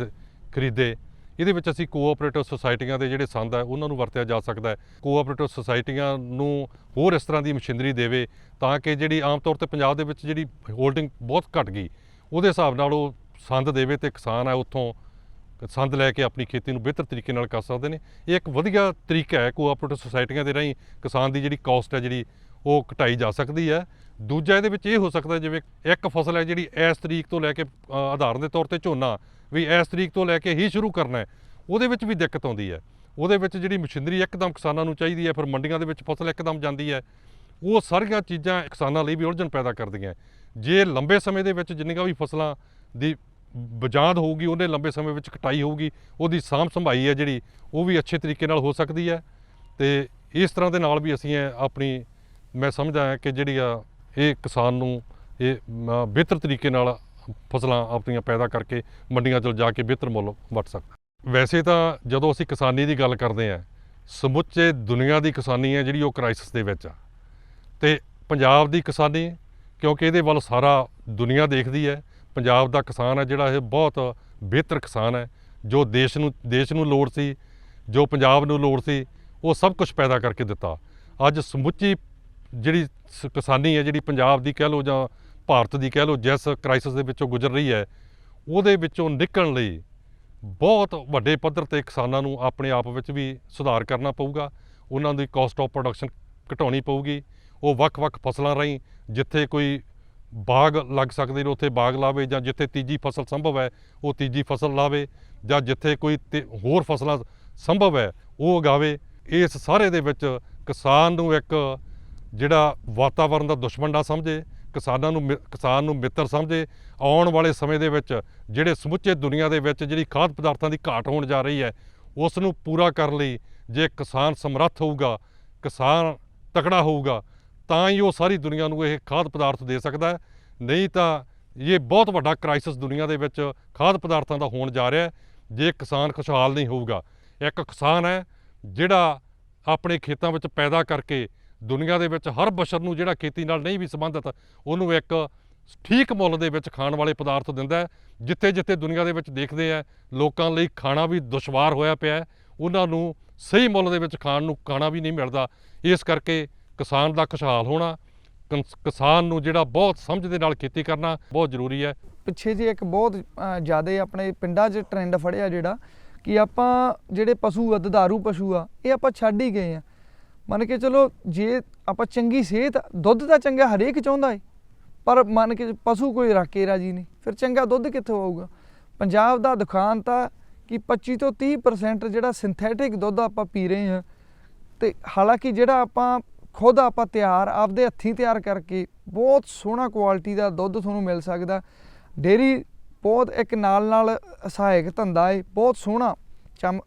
ਖਰੀਦੇ। ਇਹਦੇ ਵਿੱਚ ਅਸੀਂ ਕੋਆਪਰੇਟਿਵ ਸੁਸਾਇਟੀਆਂ ਦੇ ਜਿਹੜੇ ਸੰਦ ਹੈ, ਉਹਨਾਂ ਨੂੰ ਵਰਤਿਆ ਜਾ ਸਕਦਾ ਹੈ। ਕੋਆਪਰੇਟਿਵ ਸੁਸਾਇਟੀਆਂ ਨੂੰ ਹੋਰ ਇਸ ਤਰ੍ਹਾਂ ਦੀ ਮਸ਼ੀਨਰੀ ਦੇਵੇ ਤਾਂ ਕਿ ਜਿਹੜੀ ਆਮ ਤੌਰ ਤੇ ਪੰਜਾਬ ਦੇ ਵਿੱਚ ਜਿਹੜੀ ਹੋਲਡਿੰਗ ਬਹੁਤ ਘਟ ਗਈ, ਉਹਦੇ ਹਿਸਾਬ ਨਾਲ ਉਹ ਸੰਦ ਦੇਵੇ ਤੇ ਕਿਸਾਨ ਹੈ ਉੱਥੋਂ ਸੰਦ ਲੈ ਕੇ ਆਪਣੀ ਖੇਤੀ ਨੂੰ ਬਿਹਤਰ ਤਰੀਕੇ ਨਾਲ ਕਰ ਸਕਦੇ ਨੇ। ਇਹ ਇੱਕ ਵਧੀਆ ਤਰੀਕਾ ਹੈ ਕੋਆਪਰੇਟਿਵ ਸੁਸਾਇਟੀਆਂ ਦੇ ਰਾਹੀਂ ਕਿਸਾਨ ਦੀ ਜਿਹੜੀ ਕਾਸਟ ਹੈ ਜਿਹੜੀ ਉਹ ਘਟਾਈ ਜਾ ਸਕਦੀ ਹੈ। ਦੂਜਾ ਇਹਦੇ ਵਿੱਚ ਇਹ ਹੋ ਸਕਦਾ ਜਿਵੇਂ ਇੱਕ ਫਸਲ ਹੈ ਜਿਹੜੀ ਇਸ ਤਰੀਕ ਤੋਂ ਲੈ ਕੇ ਆਧਾਰਨ ਦੇ ਤੌਰ ਤੇ ਝੋਨਾ, ਵੀ ਇਸ ਤਰੀਕ ਤੋਂ ਲੈ ਕੇ ਹੀ ਸ਼ੁਰੂ ਕਰਨਾ ਹੈ। ਉਹਦੇ ਵਿੱਚ ਵੀ ਦਿੱਕਤ ਆਉਂਦੀ ਹੈ। ਉਹਦੇ ਵਿੱਚ ਜਿਹੜੀ ਮਸ਼ੀਨਰੀ ਇੱਕਦਮ ਕਿਸਾਨਾਂ ਨੂੰ ਚਾਹੀਦੀ ਹੈ, ਫਿਰ ਮੰਡੀਆਂ ਦੇ ਵਿੱਚ ਫਸਲ ਇੱਕਦਮ ਜਾਂਦੀ ਹੈ। ਉਹ ਸਾਰੀਆਂ ਚੀਜ਼ਾਂ ਕਿਸਾਨਾਂ ਲਈ ਵੀ ਉਲਝਣ ਪੈਦਾ ਕਰਦੀਆਂ ਜੇ ਲੰਬੇ ਸਮੇਂ ਦੇ ਵਿੱਚ ਜਿੰਨੀਆਂ ਵੀ ਫਸਲਾਂ ਦੀ ਬਜਾਦ ਹੋਊਗੀ, ਉਹਨੇ ਲੰਬੇ ਸਮੇਂ ਵਿੱਚ ਕਟਾਈ ਹੋਊਗੀ, ਉਹਦੀ ਸਾਂਭ ਸੰਭਾਈ ਹੈ ਜਿਹੜੀ, ਉਹ ਵੀ ਅੱਛੇ ਤਰੀਕੇ ਨਾਲ ਹੋ ਸਕਦੀ ਹੈ। ਤੇ ਇਸ ਤਰ੍ਹਾਂ ਦੇ ਨਾਲ ਵੀ ਅਸੀਂ ਆਪਣੀ, ਮੈਂ ਸਮਝਦਾ ਕਿ ਜਿਹੜੀ ਆ ਇਹ ਕਿਸਾਨ ਨੂੰ ਇਹ ਬਿਹਤਰ ਤਰੀਕੇ ਨਾਲ ਫਸਲਾਂ ਆਪਣੀਆਂ ਪੈਦਾ ਕਰਕੇ ਮੰਡੀਆਂ 'ਚ ਜਾ ਕੇ ਬਿਹਤਰ ਮੁੱਲ ਵਟ ਸਕਦਾ ਵੈਸੇ ਤਾਂ ਜਦੋਂ ਅਸੀਂ ਕਿਸਾਨੀ ਦੀ ਗੱਲ ਕਰਦੇ ਹਾਂ, ਸਮੁੱਚੇ ਦੁਨੀਆ ਦੀ ਕਿਸਾਨੀ ਹੈ ਜਿਹੜੀ ਉਹ ਕ੍ਰਾਈਸਿਸ ਦੇ ਵਿੱਚ ਆ। ਤੇ ਪੰਜਾਬ ਦੀ ਕਿਸਾਨੀ, ਕਿਉਂਕਿ ਇਹਦੇ ਵੱਲ ਸਾਰਾ ਦੁਨੀਆ ਦੇਖਦੀ ਹੈ, ਪੰਜਾਬ ਦਾ ਕਿਸਾਨ ਹੈ ਜਿਹੜਾ ਇਹ ਬਹੁਤ ਬਿਹਤਰ ਕਿਸਾਨ ਹੈ, ਜੋ ਦੇਸ਼ ਨੂੰ ਦੇਸ਼ ਨੂੰ ਲੋੜ ਸੀ, ਜੋ ਪੰਜਾਬ ਨੂੰ ਲੋੜ ਸੀ, ਉਹ ਸਭ ਕੁਝ ਪੈਦਾ ਕਰਕੇ ਦਿੱਤਾ। ਅੱਜ ਸਮੁੱਚੀ ਜਿਹੜੀ ਸ- ਕਿਸਾਨੀ ਹੈ, ਜਿਹੜੀ ਪੰਜਾਬ ਦੀ ਕਹਿ ਲਓ ਜਾਂ ਭਾਰਤ ਦੀ ਕਹਿ ਲਓ ਜਿਸ ਕ੍ਰਾਈਸਿਸ ਦੇ ਵਿੱਚੋਂ ਗੁਜ਼ਰ ਰਹੀ ਹੈ, ਉਹਦੇ ਵਿੱਚੋਂ ਨਿਕਲਣ ਲਈ ਬਹੁਤ ਵੱਡੇ ਪੱਧਰ ਤੇ ਕਿਸਾਨਾਂ ਨੂੰ ਆਪਣੇ ਆਪ ਵਿੱਚ ਵੀ ਸੁਧਾਰ ਕਰਨਾ ਪਊਗਾ। ਉਹਨਾਂ ਦੀ ਕਾਸਟ ਆਫ ਪ੍ਰੋਡਕਸ਼ਨ ਘਟਾਉਣੀ ਪਊਗੀ। ਉਹ ਵੱਖ-ਵੱਖ ਫਸਲਾਂ ਰਾਹੀਂ ਜਿੱਥੇ ਕੋਈ ਬਾਗ ਲੱਗ ਸਕਦੇ ਨੇ, ਉੱਥੇ ਬਾਗ ਲਾਵੇ ਜਾਂ ਜਿੱਥੇ ਤੀਜੀ ਫਸਲ ਸੰਭਵ ਹੈ, ਉਹ ਤੀਜੀ ਫਸਲ ਲਾਵੇ ਜਾਂ ਜਿੱਥੇ ਕੋਈ ਤੇ ਹੋਰ ਫਸਲਾਂ ਸੰਭਵ ਹੈ, ਉਹ ਉਗਾਵੇ। ਇਸ ਸਾਰੇ ਦੇ ਵਿੱਚ ਕਿਸਾਨ ਨੂੰ ਇੱਕ ਜਿਹੜਾ ਵਾਤਾਵਰਣ ਦਾ ਦੁਸ਼ਮਣ ਨਾ ਸਮਝੇ, ਕਿਸਾਨਾਂ ਨੂੰ ਮਿ- ਕਿਸਾਨ ਨੂੰ ਮਿੱਤਰ ਸਮਝੇ, ਆਉਣ ਵਾਲੇ ਸਮੇਂ ਦੇ ਵਿੱਚ ਜਿਹੜੇ ਸਮੁੱਚੇ ਦੁਨੀਆ ਦੇ ਵਿੱਚ ਜਿਹੜੀ ਖਾਦ ਪਦਾਰਥਾਂ ਦੀ ਘਾਟ ਹੋਣ ਜਾ ਰਹੀ ਹੈ, ਉਸ ਨੂੰ ਪੂਰਾ ਕਰਨ ਲਈ ਜੇ ਕਿਸਾਨ ਸਮਰੱਥ ਹੋਊਗਾ, ਕਿਸਾਨ ਤਕੜਾ ਹੋਊਗਾ, ਤਾਂ ਹੀ ਉਹ ਸਾਰੀ ਦੁਨੀਆ ਨੂੰ ਇਹ ਖਾਦ ਪਦਾਰਥ ਦੇ ਸਕਦਾ ਹੈ। ਨਹੀਂ ਤਾਂ ਇਹ ਬਹੁਤ ਵੱਡਾ ਕ੍ਰਾਈਸਿਸ ਦੁਨੀਆ ਦੇ ਵਿੱਚ ਖਾਦ ਪਦਾਰਥਾਂ ਦਾ ਹੋਣ ਜਾ ਰਿਹਾ ਜੇ ਕਿਸਾਨ ਖੁਸ਼ਹਾਲ ਨਹੀਂ ਹੋਊਗਾ। ਇੱਕ ਕਿਸਾਨ ਹੈ ਜਿਹੜਾ ਆਪਣੇ ਖੇਤਾਂ ਵਿੱਚ ਪੈਦਾ ਕਰਕੇ ਦੁਨੀਆ ਦੇ ਵਿੱਚ ਹਰ ਬਸ਼ਰ ਨੂੰ ਜਿਹੜਾ ਖੇਤੀ ਨਾਲ ਨਹੀਂ ਵੀ ਸੰਬੰਧਿਤ, ਉਹਨੂੰ ਇੱਕ ਠੀਕ ਮੁੱਲ ਦੇ ਵਿੱਚ ਖਾਣ ਵਾਲੇ ਪਦਾਰਥ ਦਿੰਦਾ ਜਿੱਥੇ ਜਿੱਥੇ ਦੁਨੀਆ ਦੇ ਵਿੱਚ ਦੇਖਦੇ ਆ ਲੋਕਾਂ ਲਈ ਖਾਣਾ ਵੀ ਦੁਸ਼ਵਾਰ ਹੋਇਆ ਪਿਆ ਉਹਨਾਂ ਨੂੰ ਸਹੀ ਮੁੱਲ ਦੇ ਵਿੱਚ ਖਾਣ ਨੂੰ ਖਾਣਾ ਵੀ ਨਹੀਂ ਮਿਲਦਾ। ਇਸ ਕਰਕੇ ਕਿਸਾਨ ਦਾ ਖੁਸ਼ਹਾਲ ਹੋਣਾ ਕਨਸ- ਕਿਸਾਨ ਨੂੰ ਜਿਹੜਾ ਬਹੁਤ ਸਮਝ ਦੇ ਨਾਲ ਖੇਤੀ ਕਰਨਾ ਬਹੁਤ ਜ਼ਰੂਰੀ ਹੈ। ਪਿੱਛੇ ਜੇ ਇੱਕ ਬਹੁਤ ਜ਼ਿਆਦਾ ਆਪਣੇ ਪਿੰਡਾਂ 'ਚ ਟ੍ਰੈਂਡ ਫੜਿਆ ਜਿਹੜਾ, ਕਿ ਆਪਾਂ ਜਿਹੜੇ ਪਸ਼ੂ ਆ ਦੁਧਾਰੂ ਪਸ਼ੂ ਆ, ਇਹ ਆਪਾਂ ਛੱਡ ਹੀ ਗਏ ਆ। ਮੰਨ ਕੇ ਚਲੋ ਜੇ ਆਪਾਂ ਚੰਗੀ ਸਿਹਤ, ਦੁੱਧ ਤਾਂ ਚੰਗਾ ਹਰੇਕ ਚਾਹੁੰਦਾ ਏ, ਪਰ ਮੰਨ ਕੇ ਪਸ਼ੂ ਕੋਈ ਰੱਖੇ ਰਾਜੀ ਨਹੀਂ, ਫਿਰ ਚੰਗਾ ਦੁੱਧ ਕਿੱਥੋਂ ਆਊਗਾ? ਪੰਜਾਬ ਦਾ ਦੁਕਾਨ ਤਾਂ ਕਿ 25 ਤੋਂ 30% ਜਿਹੜਾ ਸਿੰਥੈਟਿਕ ਦੁੱਧ ਆਪਾਂ ਪੀ ਰਹੇ ਹਾਂ ਤੇ ਹਾਲਾਂਕਿ ਜਿਹੜਾ ਆਪਾਂ ਖੁਦ ਆਪਾਂ ਤਿਆਰ, ਆਪਦੇ ਹੱਥੀਂ ਤਿਆਰ ਕਰਕੇ ਬਹੁਤ ਸੋਹਣਾ ਕੁਆਲਿਟੀ ਦਾ ਦੁੱਧ ਤੁਹਾਨੂੰ ਮਿਲ ਸਕਦਾ। ਡੇਰੀ ਬਹੁਤ ਇੱਕ ਨਾਲ ਨਾਲ ਸਹਾਇਕ ਧੰਦਾ ਹੈ ਬਹੁਤ ਸੋਹਣਾ। ਚਮ,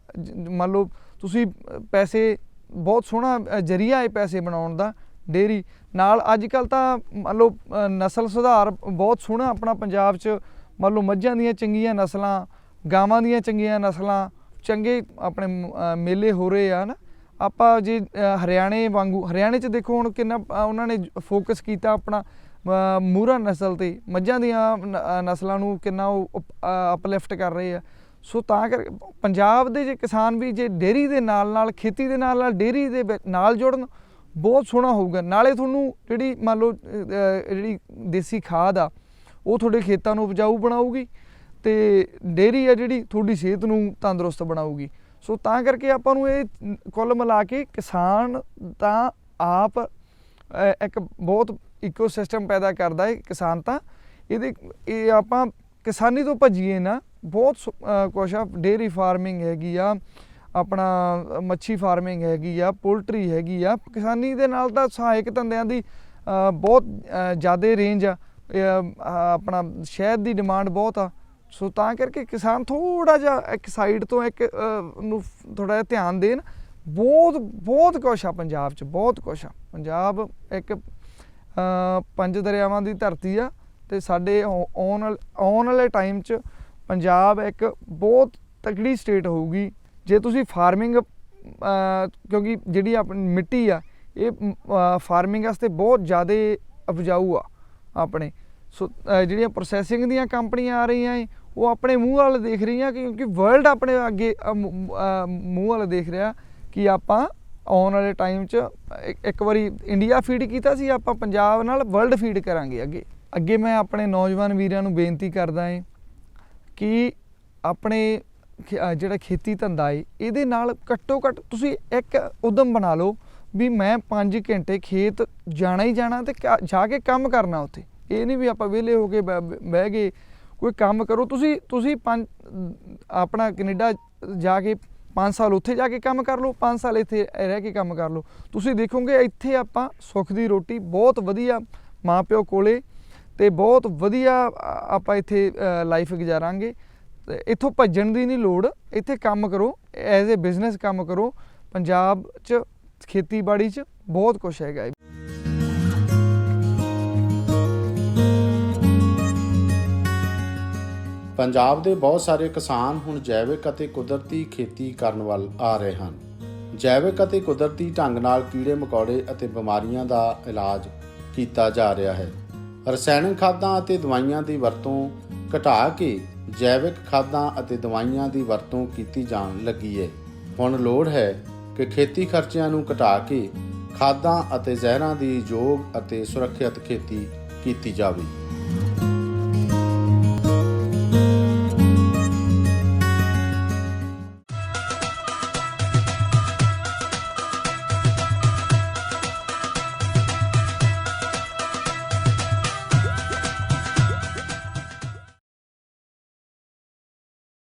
ਮੰਨ ਲਓ ਤੁਸੀਂ ਪੈਸੇ ਬਹੁਤ ਸੋਹਣਾ ਜਰੀਆ ਹੈ ਪੈਸੇ ਬਣਾਉਣ ਦਾ ਡੇਰੀ ਨਾਲ ਅੱਜ ਕੱਲ ਤਾਂ ਮੰਨ ਲਓ ਨਸਲ ਸੁਧਾਰ ਬਹੁਤ ਸੋਹਣਾ ਆਪਣਾ ਪੰਜਾਬ 'ਚ। ਮੰਨ ਲਓ ਮੱਝਾਂ ਦੀਆਂ ਚੰਗੀਆਂ ਨਸਲਾਂ ਗਾਵਾਂ ਦੀਆਂ ਚੰਗੀਆਂ ਨਸਲਾਂ ਚੰਗੇ ਆਪਣੇ ਮੇਲੇ ਹੋ ਰਹੇ ਆ ਨਾ ਆਪਾਂ ਜੇ ਹਰਿਆਣੇ ਵਾਂਗੂ ਹਰਿਆਣੇ 'ਚ ਦੇਖੋ ਹੁਣ ਕਿੰਨਾ ਉਹਨਾਂ ਨੇ ਫੋਕਸ ਕੀਤਾ ਆਪਣਾ ਅ, ਮੂਰਾ ਨਸਲ ਤੇ। ਮੱਝਾਂ ਦੀਆਂ ਨ- ਨਸਲਾਂ ਨੂੰ ਕਿੰਨਾ ਉਹ ਅਪਲਿਫਟ ਕਰ ਰਹੇ ਆ। ਸੋ ਤਾਂ ਕਰ ਪੰਜਾਬ ਦੇ ਜੇ ਕਿਸਾਨ ਵੀ ਜੇ ਡੇਰੀ ਦੇ ਨਾਲ ਨਾਲ, ਖੇਤੀ ਦੇ ਨਾਲ ਨਾਲ ਡੇਰੀ ਦੇ ਵਿੱਚ ਨਾਲ ਜੁੜਨ, ਬਹੁਤ ਸੋਹਣਾ ਹੋਊਗਾ। ਨਾਲੇ ਤੁਹਾਨੂੰ ਜਿਹੜੀ ਮੰਨ ਲਓ ਜਿਹੜੀ ਦੇਸੀ ਖਾਦ ਆ, ਉਹ ਤੁਹਾਡੇ ਖੇਤਾਂ ਨੂੰ ਉਪਜਾਊ ਬਣਾਊਗੀ ਤੇ ਡੇਰੀ ਆ ਜਿਹੜੀ ਤੁਹਾਡੀ ਸਿਹਤ ਨੂੰ ਤੰਦਰੁਸਤ ਬਣਾਊਗੀ। ਸੋ ਤਾਂ ਕਰਕੇ ਆਪਾਂ ਨੂੰ ਇਹ ਕੁੱਲ ਮਿਲਾ ਕੇ ਕਿਸਾਨ ਤਾਂ ਆਪ ਇੱਕ ਬਹੁਤ ਇਕੋਸਿਸਟਮ ਪੈਦਾ ਕਰਦਾ ਹੈ ਕਿਸਾਨ ਤਾਂ। ਇਹਦੇ, ਇਹ ਆਪਾਂ ਕਿਸਾਨੀ ਤੋਂ ਭੱਜੀਏ ਨਾ ਬਹੁਤ ਸੁ- ਕੁਛ ਆ ਡੇਰੀ ਫਾਰਮਿੰਗ ਹੈਗੀ ਆ, ਆਪਣਾ ਮੱਛੀ ਫਾਰਮਿੰਗ ਹੈਗੀ ਆ ਪੋਲਟਰੀ ਹੈਗੀ ਆ। ਕਿਸਾਨੀ ਦੇ ਨਾਲ ਤਾਂ ਸਹਾਇਕ ਧੰਦਿਆਂ ਦੀ ਬਹੁਤ ਜ਼ਿਆਦਾ ਰੇਂਜ ਆ। ਆਪਣਾ ਸ਼ਹਿਦ ਦੀ ਡਿਮਾਂਡ ਬਹੁਤ ਆ। ਸੋ ਤਾਂ ਕਰਕੇ ਕਿਸਾਨ ਥੋੜਾ ਜਿਹਾ ਇੱਕ ਸਾਈਡ ਤੋਂ ਇੱਕ ਨੂੰ ਥੋੜਾ ਜਿਹਾ ਧਿਆਨ ਦੇਣ। ਬਹੁਤ ਬਹੁਤ ਕੁਛ ਆ ਪੰਜਾਬ 'ਚ, ਬਹੁਤ ਕੁਛ ਆ। ਪੰਜਾਬ ਇੱਕ ਪੰਜ ਦਰਿਆਵਾਂ ਦੀ ਧਰਤੀ ਆ ਤੇ ਸਾਡੇ ਆਉ- ਆਉਣ ਆਉਣ ਵਾਲੇ ਟਾਈਮ 'ਚ ਪੰਜਾਬ ਇੱਕ ਬਹੁਤ ਤਕੜੀ ਸਟੇਟ ਹੋਊਗੀ। ਜੇ ਤੁਸੀਂ ਫਾਰਮਿੰਗ ਕਿਉਂਕਿ ਜਿਹੜੀ ਆਪਣੀ ਮਿੱਟੀ ਆ, ਇਹ ਫਾਰਮਿੰਗ ਵਾਸਤੇ ਬਹੁਤ ਜ਼ਿਆਦਾ ਉਪਜਾਊ ਆ ਆਪਣੇ। ਸੋ ਜਿਹੜੀਆਂ ਪ੍ਰੋਸੈਸਿੰਗ ਦੀਆਂ ਕੰਪਨੀਆਂ ਆ ਰਹੀਆਂ ਏ, ਉਹ ਆਪਣੇ ਮੂੰਹ ਵੱਲ ਦੇਖ ਰਹੀਆਂ, ਕਿਉਂਕਿ ਵਰਲਡ ਆਪਣੇ ਅੱਗੇ ਮੂੰਹ ਵੱਲ ਦੇਖ ਰਿਹਾ ਕਿ ਆਪਾਂ ਆਉਣ ਵਾਲੇ ਟਾਈਮ 'ਚ ਇੱਕ ਵਾਰੀ ਇੰਡੀਆ ਫੀਡ ਕੀਤਾ ਸੀ, ਆਪਾਂ ਪੰਜਾਬ ਨਾਲ ਵਰਲਡ ਫੀਡ ਕਰਾਂਗੇ ਅੱਗੇ। ਅੱਗੇ ਮੈਂ ਆਪਣੇ ਨੌਜਵਾਨ ਵੀਰਾਂ ਨੂੰ ਬੇਨਤੀ ਕਰਦਾ ਏ ਕਿ ਆਪਣੇ ਖੇ- ਜਿਹੜਾ ਖੇਤੀ ਧੰਦਾ ਏ, ਇਹਦੇ ਨਾਲ ਘੱਟੋ ਘੱਟ ਤੁਸੀਂ ਇੱਕ ਉਦਮ ਬਣਾ ਲਓ ਵੀ ਮੈਂ 5 ਘੰਟੇ ਖੇਤ ਜਾਣਾ ਹੀ ਜਾਣਾ ਤੇ ਕਾ- ਜਾ ਕੇ ਕੰਮ ਕਰਨਾ ਉੱਥੇ। ਇਹ ਨਹੀਂ ਵੀ ਆਪਾਂ ਵਿਹਲੇ ਹੋ ਕੇ ਬੈ- ਬਹਿ ਗਏ, ਕੋਈ ਕੰਮ ਕਰੋ। ਤੁਸੀਂ ਤੁਸੀਂ ਪੰਜ, ਆਪਣਾ ਕੈਨੇਡਾ ਜਾ ਕੇ 5 ਸਾਲ ਉੱਥੇ ਜਾ ਕੇ ਕੰਮ ਕਰ ਲਓ 5 ਸਾਲ ਇੱਥੇ ਰਹਿ ਕੇ ਕੰਮ ਕਰ ਲਓ। ਤੁਸੀਂ ਦੇਖੋਗੇ ਇੱਥੇ ਆਪਾਂ ਸੁੱਖ ਦੀ ਰੋਟੀ ਬਹੁਤ ਵਧੀਆ ਮਾਪਿਓ ਕੋਲੇ ਤੇ ਬਹੁਤ ਵਧੀਆ ਆਪਾਂ ਇੱਥੇ ਲਾਈਫ ਗੁਜ਼ਾਰਾਂਗੇ। ਇੱਥੋਂ ਭੱਜਣ ਦੀ ਨਹੀਂ ਲੋੜ। ਇੱਥੇ ਕੰਮ ਕਰੋ ਐਜ਼ ਅ ਬਿਜ਼ਨਸ ਕੰਮ ਕਰੋ। ਪੰਜਾਬ 'ਚ, ਖੇਤੀਬਾੜੀ 'ਚ ਬਹੁਤ ਕੁਝ ਹੈਗਾ ਹੈ। ਪੰਜਾਬ ਦੇ ਬਹੁਤ ਸਾਰੇ ਕਿਸਾਨ ਹੁਣ ਜੈਵਿਕ ਅਤੇ ਕੁਦਰਤੀ ਖੇਤੀ ਕਰਨ ਵੱਲ ਆ ਰਹੇ ਹਨ। ਜੈਵਿਕ ਅਤੇ ਕੁਦਰਤੀ ਢੰਗ ਨਾਲ ਕੀੜੇ ਮਕੌੜੇ ਅਤੇ ਬਿਮਾਰੀਆਂ ਦਾ ਇਲਾਜ ਕੀਤਾ ਜਾ ਰਿਹਾ ਹੈ। ਰਸਾਇਣਿਕ ਖਾਦਾਂ ਅਤੇ ਦਵਾਈਆਂ ਦੀ ਵਰਤੋਂ ਘਟਾ ਕੇ ਜੈਵਿਕ ਖਾਦਾਂ ਅਤੇ ਦਵਾਈਆਂ ਦੀ ਵਰਤੋਂ ਕੀਤੀ ਜਾਣ ਲੱਗੀ ਹੈ। ਹੁਣ ਲੋੜ ਹੈ ਕਿ ਖੇਤੀ ਖਰਚਿਆਂ ਨੂੰ ਘਟਾ ਕੇ ਖਾਦਾਂ ਅਤੇ ਜ਼ਹਿਰਾਂ ਦੀ ਯੋਗ ਅਤੇ ਸੁਰੱਖਿਅਤ ਖੇਤੀ ਕੀਤੀ ਜਾਵੇ।